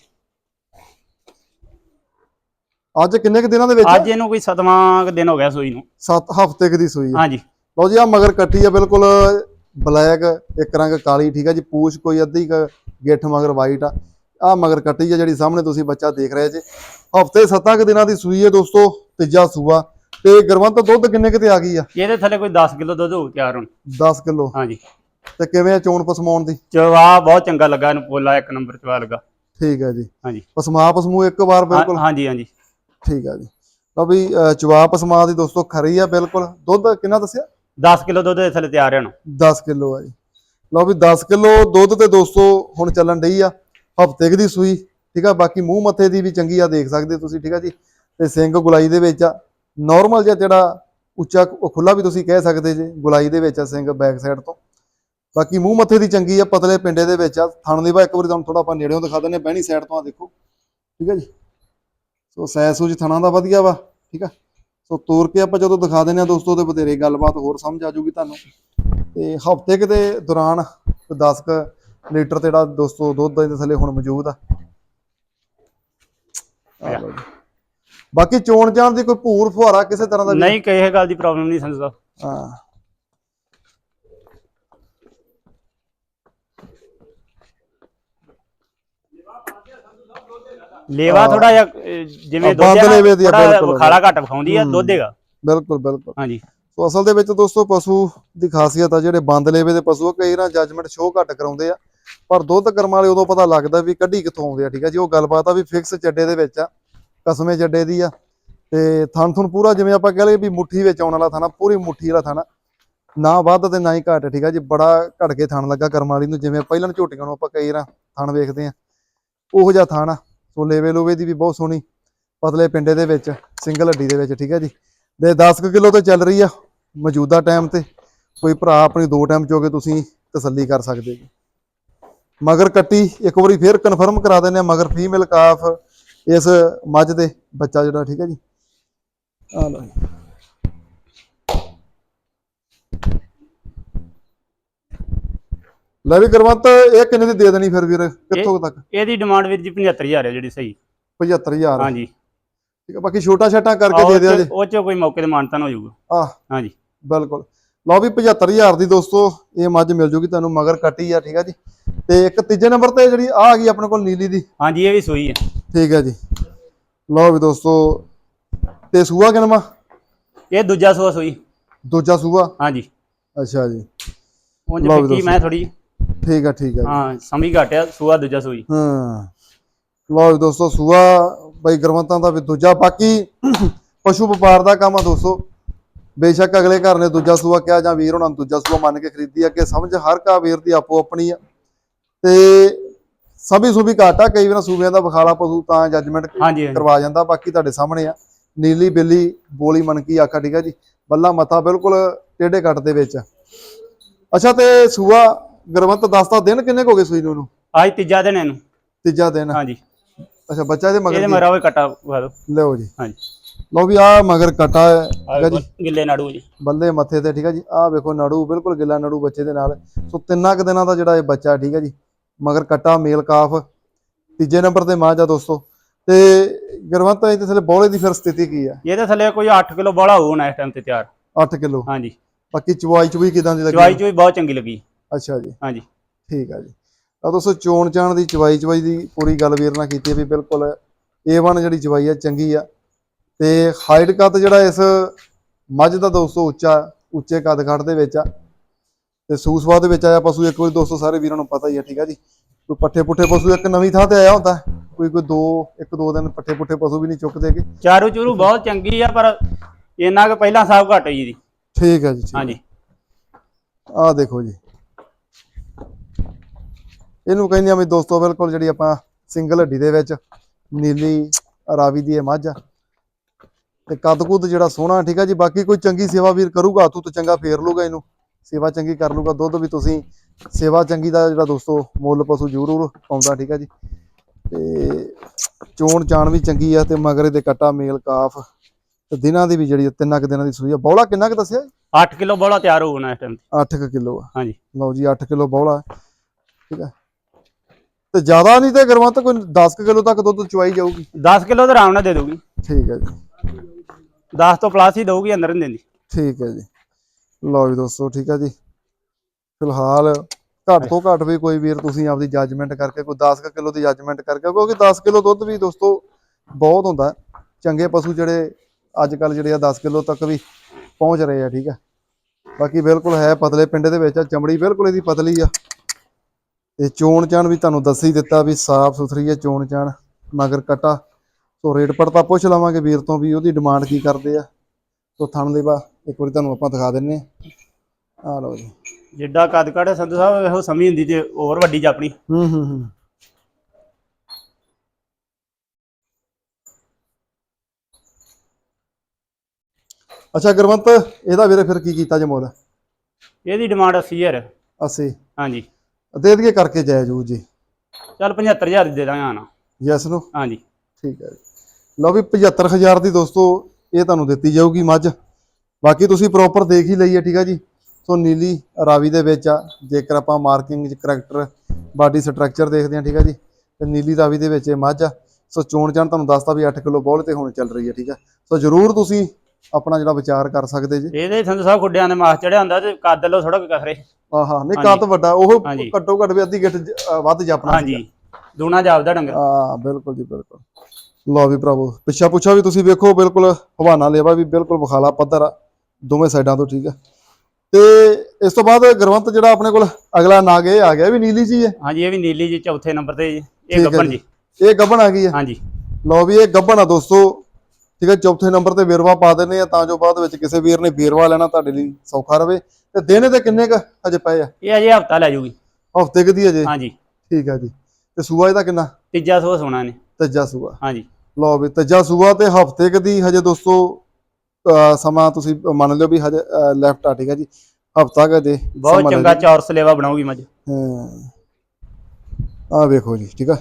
ਅੱਜ ਕਿੰਨੇ ਕੁ ਦਿਨਾਂ ਦੇ ਵਿੱਚ ਅੱਜ ਇਹਨੂੰ ਕੋਈ ਸਤਵਾਂ ਕੁ ਦਿਨ ਹੋ ਗਿਆ ਸੋਈ ਨੂੰ। 7 ਹਫ਼ਤੇ ਕੁ ਦੀ ਸੂਈ ਆ। ਹਾਂਜੀ। ਲਓ ਜੀ ਆ ਮਗਰ ਕੱਟੀ ਆ ਬਿਲਕੁਲ ਬਲੈਕ ਇੱਕ ਰੰਗ ਕਾਲੀ ਠੀਕ ਹੈ ਜੀ। ਪੂਛ ਕੋਈ ਅੱਧੀ ਗਿੱਠ ਮਗਰ ਵਾਈਟ ਆ। ਆ ਮਗਰ ਕੱਟੀ ਆ ਜਿਹੜੀ ਸਾਹਮਣੇ ਤੁਸੀਂ ਬੱਚਾ ਦੇਖ ਰਹੇ ਜੇ। ਹਫ਼ਤੇ 7 ਕੁ ਦਿਨਾਂ ਦੀ ਸੂਈ ਹੈ ਦੋਸਤੋ ਤੀਜਾ ਸੂਆ। ਤੇ ਗਰਵੰਤ ਦੁੱਧ ਕਿੰਨੇ ਕਿਤੇ ਆ ਗਈ ਆ? ਇਹਦੇ ਥੱਲੇ ਕੋਈ 10 ਕਿਲੋ ਦੁੱਧ ਹੋ ਤਿਆਰ ਹੁਣ। 10 ਕਿਲੋ। ਹਾਂਜੀ। ਤੇ ਕਿਵੇਂ ਆ ਚੋਣ ਪਸਮਾਉਣ ਦੀ? ਚਵਾ ਬਹੁਤ ਚੰਗਾ ਲੱਗਾ ਇਹਨੂੰ ਪੋਲਾ ਇੱਕ ਨੰਬਰ ਚਵਾ ਲੱਗਾ। ਠੀਕ ਹੈ ਜੀ। ਹਾਂਜੀ। ਪਸਮਾ ਪਸਮੂ ਇੱਕ ਵਾਰ ਬਿਲਕੁਲ। ਹਾਂਜੀ ਹਾਂਜੀ। ਠੀਕ ਹੈ ਜੀ। ਲਓ ਵੀ ਚਵਾ ਪਸਮਾ ਦੀ ਦੋਸਤੋ ਖਰੀ ਆ ਬਿਲਕੁਲ। ਦੁੱਧ ਕਿੰਨਾ ਦੱਸਿਆ? 10 ਕਿਲੋ ਦੁੱਧ ਦੇ ਥੱਲੇ ਤਿਆਰ ਹੈ ਹੁਣ 10 ਕਿਲੋ ਆ ਜੀ। ਲਓ ਵੀ 10 ਕਿਲੋ ਦੁੱਧ ਤੇ ਦੋਸਤੋ ਹੁਣ ਚੱਲਣ ਡਈ ਆ। ਹਫ਼ਤੇ ਦੀ ਸੂਈ, ਠੀਕ ਆ? ਬਾਕੀ ਮੂੰਹ ਮੱਥੇ ਦੀ ਵੀ ਚੰਗੀ ਆ, ਦੇਖ ਸਕਦੇ ਤੁਸੀਂ, ਠੀਕ ਆ ਜੀ? ਤੇ ਸਿੰਘ ਗੁਲਾਈ ਦੇ ਵਿੱਚ ਆ ਨਾਰਮਲ ਜਿਹਾ ਜਿਹੜਾ ਉੱਚਾ ਉਹ ਖੁੱਲਾ ਵੀ ਤੁਸੀਂ ਕਹਿ ਸਕਦੇ ਜੇ, ਗੁਲਾਈ ਦੇ ਵਿੱਚ ਆ ਸਿੰਘ ਬੈਕ ਸਾਈਡ ਤੋਂ। ਬਾਕੀ ਮੂੰਹ ਮੱਥੇ ਦੀ ਚੰਗੀ ਆ, ਪਤਲੇ ਪਿੰਡੇ ਦੇ ਵਿੱਚ ਆ, ਥਣ ਦੀ ਵਾ ਇੱਕ ਵਾਰੀ ਤੁਹਾਨੂੰ ਥੋੜਾ ਆਪਾਂ ਨੇੜਿਓਂ ਦਿਖਾ ਦਿੰਦੇ ਬਹਿਣੀ ਸਾਈਡ ਤੋਂ ਆ ਦੇਖੋ, ਠੀਕ ਆ ਜੀ? ਸੋ ਸੈ ਸੂਜ ਥਣਾ ਦਾ ਵਧੀਆ ਵਾ, ਠੀਕ ਆ? ਸੋ ਤੋਰ ਕੇ ਆਪਾਂ ਜਦੋਂ ਦਿਖਾ ਦਿੰਦੇ ਆ ਦੋਸਤੋ ਤੇ ਬਥੇਰੇ, ਗੱਲਬਾਤ ਹੋਰ ਸਮਝ ਆ ਜੂਗੀ ਤੁਹਾਨੂੰ। ਤੇ ਹਫ਼ਤੇ ਕੁ ਦੇ ਦੌਰਾਨ 10 ਕ ਲੀਟਰ ਤੇ ਜਿਹੜਾ ਦੋਸਤੋ ਦੁੱਧ ਦੇ ਥੱਲੇ ਹੁਣ ਮੌਜੂਦ ਆ। ਆ ਲਓ ਜੀ। ਬਾਕੀ ਚੋਣ ਜਾਣ ਦੀ ਕੋਈ ਭੂਰ ਫੁਹਾਰਾ ਕਿਸੇ ਤਰ੍ਹਾਂ ਦਾ ਵੀ ਨਹੀਂ ਕਿਸੇ ਗੱਲ ਦੀ ਪ੍ਰੋਬਲਮ ਨਹੀਂ ਸੰਸਦਾ ਹਾਂ। ਲੇਵਾ ਥੋੜਾ ਜਿਹਾ ਅਹ, ਜਿਵੇਂ ਦੁੱਧ ਬੰਦ ਲੇਵੇ ਦੀ ਆ, ਬਿਲਕੁਲ। ਖਾਲਾ ਘੱਟ ਵਿਖਾਉਂਦੀ ਆ ਦੁੱਧ ਦੇਗਾ ਬਿਲਕੁਲ ਬਿਲਕੁਲ। ਹਾਂਜੀ। ਸੋ ਅਸਲ ਦੇ ਵਿੱਚ ਦੋਸਤੋ ਪਸ਼ੂ ਦੀ ਖਾਸੀਅਤ ਆ ਜਿਹੜੇ ਬੰਦ ਲੇਵੇ ਦੇ ਪਸ਼ੂ ਆ ਕਈ ਨਾ ਜੱਜਮੈਂਟ ਸ਼ੋਅ ਘੱਟ ਕਰਾਉਂਦੇ ਆ। ਪਰ ਦੁੱਧ ਕਰਮ ਵਾਲੇ ਉਦੋਂ ਪਤਾ ਲੱਗਦਾ ਵੀ ਕੱਢੀ ਕਿੱਥੋਂ ਆਉਂਦੇ ਆ, ਠੀਕ ਆ ਜੀ? ਉਹ ਗੱਲਬਾਤ ਆ ਵੀ ਫਿਕਸ ਚੱਡੇ ਦੇ ਵਿੱਚ ਆ, ਕਸਮੇ ਚੱਡੇ ਦੀ ਆ। ਤੇ ਥਣ ਥੁਣ ਪੂਰਾ ਜਿਵੇਂ ਆਪਾਂ ਕਹ ਲਈਏ ਵੀ ਮੁੱਠੀ ਵਿੱਚ ਆਉਣ ਵਾਲਾ ਥਾਣਾ ਪੂਰੀ ਮੁੱਠੀ ਵਾਲਾ ਥਾਣਾ ਨਾ ਵੱਧ ਤੇ ਨਾ ਹੀ ਘੱਟ, ਠੀਕ ਆ ਜੀ? ਬੜਾ ਘਟ ਕੇ ਥਣ ਲੱਗਾ ਕਰਮ ਵਾਲੀ ਨੂੰ, ਜਿਵੇਂ ਪਹਿਲਾਂ ਝੋਟੀਆਂ ਨੂੰ ਆਪਾਂ ਕਈ ਰਾਂ ਥਣ ਵੇਖਦੇ ਆ। ਉਹੋ ਜਿਹਾ ਥਾਣਾ ਸੋ ਲੇਵੇ ਲੋਵੇ ਦੀ ਵੀ ਬਹੁਤ ਸੋਹਣੀ ਪਤਲੇ ਪਿੰਡੇ ਦੇ ਵਿੱਚ, ਸਿੰਗਲ ਹੱਡੀ ਦੇ ਵਿੱਚ, ਠੀਕ ਹੈ ਜੀ? ਦੇ 10 ਕਿਲੋ ਤੇ ਚੱਲ ਰਹੀ ਆ, ਮੌਜੂਦਾ ਟਾਈਮ ਤੇ। ਕੋਈ ਭਰਾ ਆਪਣੀ ਦੋ ਟਾਈਮ ਚੋ ਕੇ ਤੁਸੀਂ ਤਸੱਲੀ ਕਰ ਸਕਦੇ ਜੀ। ਮਗਰ ਕੱਟੀ ਇੱਕ ਵਾਰੀ ਫੇਰ ਕਨਫਰਮ ਕਰਾ ਦਿੰਦੇ ਆ ਮਗਰ ਫੀਮੇਲ ਕਾਫ ਇਸ ਮੱਝ ਦੇ ਬੱਚਾ ਜਿਹੜਾ ਠੀਕ ਹੈ ਜੀ? ਆ ਲਓ ਜੀ। ਲੈ ਵੀ ਕਰਵੰਤ ਇਹ ਕਿੰਨੇ ਦੀ ਦੇ ਦੇਣੀ ਫਿਰ ਵੀਰ? ਕਿੱਥੋਂ ਤੱਕ? ਇਹਦੀ ਡਿਮਾਂਡ ਵੀਰ ਜੀ 75000 ਹੈ ਜਿਹੜੀ ਸਹੀ। 75000 ਹਾਂਜੀ। ਠੀਕ ਹੈ ਬਾਕੀ ਛੋਟਾ ਛਾਟਾ ਕਰਕੇ ਦੇ ਦਿਆ ਚ- ਜੀ। ਉਹ ਚ ਕੋਈ ਮੌਕੇ ਤੇ ਮਾਨਤਨ ਹੋ ਜਾਊਗਾ ਆਹ। ਹਾਂਜੀ। ਬਿਲਕੁਲ। ਲਓ ਵੀ 75000 ਦੀ ਦੋਸਤੋ ਇਹ ਮੱਝ ਮਿਲ ਜੂਗੀ ਤੁਹਾਨੂੰ ਮਗਰ ਕੱਟੀ ਆ ਠੀਕ ਆ ਜੀ। ਤੇ ਇੱਕ ਤੀਜੇ ਨੰਬਰ ਤੇ ਜਿਹੜੀ ਆ ਗਈ ਆਪਣੇ ਕੋਲ ਨੀਲੀ ਦੀ। ਹਾਂਜੀ ਇਹ ਵੀ ਸੋਈ ਹੈ ਠੀਕ ਹੈ ਜੀ। ਲਓ ਵੀ ਦੋਸਤੋ ਤੇ ਸੂਆ ਕਿਨਮਾ ਇਹ ਦੂਜਾ ਸੂਆ ਸੋਈ। ਦੂਜਾ ਸੂਆ? ਹਾਂਜੀ। ਅੱਛਾ ਜੀ। ਉਹ ਲਓ ਵੀ ਮੈਂ ਥੋੜੀ ਠੀਕ ਆ ਠੀਕ ਆ ਜੀ। ਹਾਂ ਸਮਝ ਘਟਿਆ ਸੂਆ ਦੂਜਾ ਸੋਈ। ਹਾਂ। ਲਓ ਵੀ ਦੋਸਤੋ ਸੂਆ ਬਈ ਗਰਮਤਾਂ ਦਾ ਵੀ ਦੂਜਾ ਬਾਕੀ ਪਸ਼ੂ ਵਪਾਰ ਦਾ ਕੰਮ ਆ ਦੋਸਤੋ। ਬੇਸ਼ੱਕ ਅਗਲੇ ਘਰ ਨੇ ਦੂਜਾ ਸੂਆ ਕਿਹਾ ਜਾਂ ਵੀਰ ਉਹਨਾਂ ਨੂੰ ਦੂਜਾ ਸੂਆ ਮੰਨ ਕੇ ਖਰੀਦੀ ਆ ਕਿ ਸਮਝ ਹਰ ਕਾ ਵੀਰ ਦੀ ਆਪੋ ਆਪਣੀ ਆ। ਤੇ ਸਭੀ ਸੁਭੀ ਘਾਟਾ ਕਈ ਵਾਰ ਸੂਬਿਆਂ ਦਾ ਵਿਖਾਲਾ ਪਸ਼ੂ ਤਾਂ ਜੱਜਮੈਂਟ ਕਰਵਾ ਜਾਂਦਾ ਬਾਕੀ ਤੁਹਾਡੇ ਸਾਹਮਣੇ ਆ। ਨੀਲੀ ਬਿੱਲੀ ਬੋਲੀ ਮਨਕੀ ਆਖਾ ਠੀਕ ਆ ਜੀ। ਬੱਲਾ ਮੱਥਾ ਬਿਲਕੁਲ ਟੇਢੇ ਕੱਟ ਦੇ ਵਿੱਚ। ਅੱਛਾ ਤੇ ਸੂਆ ਗਰਮਤ ਦੱਸਦਾ ਦਿਨ ਕਿੰਨੇ ਹੋ ਗਏ ਸੂਈ ਨੂੰ? ਅੱਜ ਤੀਜਾ ਦਿਨ ਇਹਨੂੰ। ਤੀਜਾ ਦਿਨ ਹਾਂਜੀ। ਅੱਛਾ ਬੱਚਾ ਇਹਦੇ ਮਗਰ ਇਹਦੇ? ਮਰਾ ਹੋਏ ਕਟਾ ਵਾ ਦਿਓ ਲਿਓ ਜੀ। ਹਾਂਜੀ। ਲਓ ਵੀ ਆ ਮਗਰ ਕਟਾ ਹੈ ਠੀਕ ਜੀ। ਗਿੱਲੇ ਨਾੜੂ ਜੀ। ਬੱਲੇ ਮੱਥੇ ਤੇ ਠੀਕ ਹੈ ਜੀ। ਆਹ ਵੇਖੋ ਨਾੜੂ ਬਿਲਕੁਲ ਗਿੱਲਾ ਨਾੜੂ ਬੱਚੇ ਦੇ ਨਾਲ। ਸੋ ਤਿੰਨਾਂ ਕੁ ਦਿਨਾਂ ਦਾ ਜਿਹੜਾ ਇਹ ਬੱਚਾ ਠੀਕ ਹੈ ਜੀ ਮਗਰ ਕੱਟਾ ਮੇਲ ਕਾਫ। ਤੀਜੇ ਨੰਬਰ ਤੇ ਮਾਂ ਜਾ ਦੋਸਤੋ। ਤੇ ਗੁਰਵੰਤ ਇਹਦੇ ਥੱਲੇ ਬੋਲੇ ਦੀ ਫਿਰ ਸਥਿਤੀ ਕੀ ਆ ਇਹਦੇ ਥੱਲੇ ਕੋਈ 8 ਕਿਲੋ ਬੋਲਾ ਹੋਣਾ ਇਸ ਟਾਈਮ ਤੇ ਤਿਆਰ। 8 ਕਿਲੋ। ਹਾਂਜੀ। ਬਾਕੀ ਚਵਾਈ ਚੁਈ ਕਿਦਾਂ ਦੀ ਲੱਗੀ? ਚਵਾਈ ਚੋਈ ਬਹੁਤ ਚੰਗੀ ਲੱਗੀ। ਅੱਛਾ ਜੀ। ਹਾਂਜੀ। ਠੀਕ ਆ ਜੀ। ਆ ਦੋਸਤੋ ਚੋਣ ਚਾਣ ਦੀ ਚਵਾਈ ਚਵਾਈ ਦੀ ਪੂਰੀ ਗੱਲ ਵੀਰ ਨਾਲ ਕੀਤੀ ਆ ਵੀ ਬਿਲਕੁਲ A1 ਜਿਹੜੀ ਚਵਾਈ ਆ ਚੰਗੀ ਆ। ਤੇ ਹਾਈਟ ਕੱਦ ਜਿਹੜਾ ਇਸ ਮੱਝ ਦਾ ਦੋਸਤੋ ਉੱਚਾ ਉੱਚੇ ਕੱਦ ਕੱਦ ਦੇ ਵਿੱਚ ਆ। ਤੇ ਸੂਸਵਾ ਦੇ ਵਿੱਚ ਆਇਆ ਪਸ਼ੂ ਇੱਕ ਵਾਰੀ ਦੋਸਤੋ ਸਾਰੇ ਵੀਰਾਂ ਨੂੰ ਪਤਾ ਹੀ ਆ ਠੀਕ ਆ ਜੀ। ਕੋਈ ਪੱਠੇ ਪੁੱਠੇ ਪਸ਼ੂ ਇੱਕ ਨਵੀਂ ਥਾਂ ਤੇ ਆਇਆ ਹੁੰਦਾ ਕੋਈ ਕੋਈ ਦੋ ਇੱਕ ਦੋ ਦਿਨ ਪੱਠੇ ਪੁੱਠੇ ਪਸ਼ੂ ਵੀ ਨਹੀਂ ਚੁੱਕਦੇਗੇ ਚਾਰੂ ਚੂਰੂ ਬਹੁਤ ਚੰਗੀ ਆ ਪਰ ਇੰਨਾ ਕੁ ਪਹਿਲਾਂ ਸਾਬ ਘੱਟ ਜੀ ਦੀ ਠੀਕ ਆ ਜੀ ਠੀਕ ਹਾਂਜੀ। ਆਹ ਦੇਖੋ ਜੀ। ਇਹਨੂੰ ਕਹਿੰਦੇ ਆ ਵੀ ਦੋਸਤੋ ਬਿਲਕੁਲ ਜਿਹੜੀ ਆਪਾਂ ਸਿੰਗਲ ਹੱਡੀ ਦੇ ਵਿੱਚ ਨੀਲੀ ਰਾਵੀ ਦੀ ਇਹ ਮੱਝ ਆ। ਤੇ ਕੱਦ ਕੁੱਦ ਜਿਹੜਾ ਸੋਹਣਾ ਠੀਕ ਆ ਜੀ? ਬਾਕੀ ਕੋਈ ਚੰਗੀ ਸੇਵਾ ਵੀਰ ਕਰੂਗਾ ਤੂੰ ਤਾਂ ਚੰਗਾ ਫੇਰ ਲੂਗਾ ਇਹਨੂੰ। ਸੇਵਾ ਚੰਗੀ ਕਰ ਲੂਗਾ ਦੁੱਧ ਵੀ ਤੁਸੀਂ। ਸੇਵਾ ਚੰਗੀ ਦਾ ਜਿਹੜਾ ਦੋਸਤੋ ਮੁੱਲ ਪਸ਼ੂ ਜ਼ਰੂਰ ਪਾਉਂਦਾ ਠੀਕ ਆ ਜੀ? ਤੇ ਚੋਣ ਚਾਣ ਵੀ ਚੰਗੀ ਆ ਤੇ ਮਗਰ ਇਹਦੇ ਕਟਾ ਮੇਲ ਕਾਫ ਤੇ ਦਿਨਾਂ ਦੀ ਵੀ ਜਿਹੜੀ ਆ, ਤਿੰਨਾਂ ਕੁ ਦਿਨਾਂ ਦੀ ਸੂਈ ਆ। ਬੌਲਾ ਕਿੰਨਾ ਕੁ ਦੱਸਿਆ 8 ਕਿਲੋ ਬੋਲਾ ਤਿਆਰ ਹੋਣਾ ਇਸ ਟਾਈਮ ਤੇ। 8 ਕਿਲੋ ਆ। ਹਾਂਜੀ। ਲਓ ਜੀ 8 ਕਿਲੋ ਬੌਲਾ। ਠੀਕ ਹੈ ਤੇ ਜ਼ਿਆਦਾ ਨਹੀਂ ਤੇ ਕਰਵਾ ਤਾਂ ਕੋਈ 10 ਕਿਲੋ ਤੱਕ ਦੁੱਧ ਚੁਆਈ ਜਾਊਗੀ। 10 ਕਿਲੋ ਤਾਂ ਆਰਾਮ ਨਾਲ ਦੇ ਦਊਗੀ। ਠੀਕ ਹੈ ਜੀ। 10 ਤੋਂ ਪਲੱਸ ਹੀ ਦਊਗੀ ਅੰਦਰ ਨਹੀਂ ਦਿੰਦੀ ਠੀਕ ਹੈ ਜੀ। ਲਓ ਜੀ ਦੋਸਤੋ, ਠੀਕ ਹੈ ਜੀ। ਫਿਲਹਾਲ ਘੱਟ ਤੋਂ ਘੱਟ ਵੀ ਕੋਈ ਵੀਰ ਤੁਸੀਂ ਆਪਦੀ ਜੱਜਮੈਂਟ ਕਰਕੇ, ਕੋਈ 10 ਕਿਲੋ ਦੀ ਜੱਜਮੈਂਟ ਕਰਕੇ, ਕਿਉਂਕਿ 10 ਕਿਲੋ ਦੁੱਧ ਵੀ ਦੋਸਤੋ ਬਹੁਤ ਹੁੰਦਾ ਚੰਗੇ ਪਸ਼ੂ ਜਿਹੜੇ ਅੱਜ ਕੱਲ ਜਿਹੜੇ ਆ 10 ਕਿਲੋ ਤੱਕ ਵੀ ਪਹੁੰਚ ਰਹੇ ਆ, ਠੀਕ ਹੈ। ਬਾਕੀ ਬਿਲਕੁਲ ਹੈ ਪਤਲੇ ਪਿੰਡ ਦੇ ਵਿੱਚ ਆ, ਚਮੜੀ ਬਿਲਕੁਲ ਇਹਦੀ ਪਤਲੀ ਆ। ਤੇ ਚੋਣ ਚਾਣ ਵੀ ਤੁਹਾਨੂੰ ਦੱਸ ਹੀ ਦਿੱਤਾ ਵੀ ਸਾਫ਼ ਸੁਥਰੀ ਹੈ ਚੋਣ ਚਾਣ ਮਗਰ ਕਟਾ। ਸੋ ਰੇਟ ਪੜਤਾ ਪੁੱਛ ਲਵਾਂਗੇ ਵੀਰ ਤੋਂ ਵੀ ਉਹਦੀ ਡਿਮਾਂਡ ਕੀ ਕਰਦੇ ਆ। ਸੋ ਥਣ ਦੇ ਬਾ ਇੱਕ ਵਾਰੀ ਤੁਹਾਨੂੰ ਆਪਾਂ ਦਿਖਾ ਦਿੰਨੇ ਆ। ਆ ਲਓ ਜੀ। ਜਿੱਡਾ ਕੱਦ ਕਾੜੇ ਸੰਧੂ ਸਾਹਿਬ ਇਹੋ ਸਮੀ ਹੁੰਦੀ ਤੇ ਹੋਰ ਵੱਡੀ ਜਾਪਣੀ ਹੂੰ ਹੂੰ ਹੂੰ। ਅੱਛਾ ਗੁਰਵੰਤ ਇਹਦਾ ਵੀਰੇ ਫਿਰ ਕੀ ਕੀਤਾ ਜੇ ਮੁੱਲ? ਇਹਦੀ ਡਿਮਾਂਡ 80000 ਅਸੀਂ। ਹਾਂਜੀ। ਦੇ ਦਈਏ ਕਰਕੇ ਜਾਇਜ਼ ਜੀ। ਚੱਲ 75000 ਦੀ ਦੇ ਦਾਂਗਾ ਨਾ। ਯੈਸ ਨੂੰ ਹਾਂਜੀ। ਠੀਕ ਹੈ ਜੀ। ਲਓ ਵੀ 75000 ਦੀ ਦੋਸਤੋ ਇਹ ਤੁਹਾਨੂੰ ਦਿੱਤੀ ਜਾਊਗੀ ਮੱਝ। ਬਾਕੀ ਤੁਸੀਂ ਪ੍ਰੋਪਰ ਦੇਖ ਹੀ ਲਈ ਹੈ ਠੀਕ ਆ ਜੀ? ਸੋ ਨੀਲੀ ਰਾਵੀ ਦੇ ਵਿੱਚ ਆ। ਜੇਕਰ ਆਪਾਂ ਮਾਰਕਿੰਗ ਚ ਕਰੈਕਟਰ ਬਾਡੀ ਸਟਰਕਚਰ ਦੇਖਦੇ ਹਾਂ ਠੀਕ ਆ ਜੀ ਤੇ ਨੀਲੀ ਰਾਵੀ ਦੇ ਵਿੱਚ ਇਹ ਮੱਝ ਆ। ਸੋ ਚੋਣ ਚਾਣ ਤੁਹਾਨੂੰ ਦੱਸਤਾ ਵੀ 8 ਕਿਲੋ ਬੋਲ ਤੇ ਹੁਣ ਚੱਲ ਰਹੀ ਹੈ ਠੀਕ ਆ। ਸੋ ਜਰੂਰ ਤੁਸੀਂ ਆਪਣਾ ਜਿਹੜਾ ਵਿਚਾਰ ਕਰ ਸਕਦੇ ਜੀ। ਇਹਦੇ ਸੰਧੂ ਸਾਹਿਬ ਖੁੱਡਿਆਂ ਦੇ ਮਾਸ ਚੜਿਆ ਹੁੰਦਾ ਤੇ ਕੱਦ ਲੋ ਥੋੜਾ ਕਸਰੇ। ਆਹਾ ਨਹੀਂ ਕੱਦ ਵੱਡਾ ਉਹ। ਘੱਟੋ ਘੱਟ ਵੀ ਅੱਧੀ ਗਿੱਟ ਵੱਧ ਜਾਪਣਾ ਹਾਂਜੀ। ਦੂਣਾ ਜਾਪਦਾ ਡੰਗਰ। ਆ ਬਿਲਕੁਲ ਜੀ ਬਿਲਕੁਲ। ਲਓ ਵੀ ਭਰਾਵੋ ਪਿੱਛਾ ਪੁੱਛਾ ਵੀ ਤੁਸੀਂ ਵੇਖੋ ਬਿਲਕੁਲ ਹਵਾਨਾ ਲੇਵਾ ਵੀ ਬਿਲਕੁਲ ਵਿਖਾਲਾ ਪੱਧਰ ਆ ਦੋਵੇਂ ਸਾਈਡਾਂ ਤੋਂ ਠੀਕ ਆ। ਤੇ ਇਸ ਤੋਂ ਬਾਅਦ ਗੁਰਵੰਤ ਜਿਹੜਾ ਆਪਣੇ ਕੋਲ ਅਗਲਾ ਨਾਗ ਇਹ ਆ ਗਿਆ ਵੀ ਨੀਲੀ ਜੀ ਹੈ? ਹਾਂਜੀ ਇਹ ਵੀ ਨੀਲੀ ਜੀ ਚੌਥੇ ਨੰਬਰ ਤੇ ਜੀ ਇਹ ਹੈ ਗੱਪਣ ਜੀ। ਇਹ ਗੱਬਣ ਆ ਗਈ ਹੈ? ਹਾਂਜੀ। ਲਓ ਵੀ ਇਹ ਗੱਬਣ ਆ ਦੋਸਤੋ ਠੀਕ ਹੈ ਚੌਥੇ ਨੰਬਰ ਤੇ ਵੇਰਵਾ ਪਾ ਦਿੰਦੇ ਆ ਤਾਂ ਜੋ ਬਾਅਦ ਵਿੱਚ ਕਿਸੇ ਵੀਰ ਨੇ ਵੇਰਵਾ ਲੈਣਾ ਤੁਹਾਡੇ ਲਈ ਸੌਖਾ ਰਵੇ। ਤੇ ਦਿਨ ਇਹਦੇ ਕਿੰਨੇ ਕ ਹਜੇ ਪਏ ਆ? ਇਹ ਅਜੇ ਹਫਤਾ ਲੈ ਜੂਗੀ। ਹਫ਼ਤੇ ਕੁ ਦੀ ਅਜੇ ਹਾਂਜੀ। ਠੀਕ ਆ ਜੀ। ਤੇ ਸੂਆ ਇਹਦਾ ਕਿੰਨਾ? ਤੀਜਾ ਸੋ ਸੋਣਾ ਨੇ ਤੀਜਾ ਸੂਆ। ਹਾਂਜੀ। ਲਓ ਵੀ ਤੀਜਾ ਸੂਆ ਤੇ ਹਫ਼ਤੇ ਕੁ ਦੀ ਹਜੇ ਦੋਸਤੋ ਸਮਾਂ ਤੁਸੀਂ ਮੰਨ ਲਿਓ ਵੀ ਹਜੇ ਲੈਫਟ ਆ ਠੀਕ ਆ ਜੀ। ਹਫਤਾ ਕੁ ਦੇ ਬਹੁਤ ਚੰਗਾ ਚੌਰਸ ਲੇਵਾ ਬਣਾਉਗੀ ਮੱਝ। ਆ ਵੇਖੋ ਜੀ ਠੀਕ ਆ।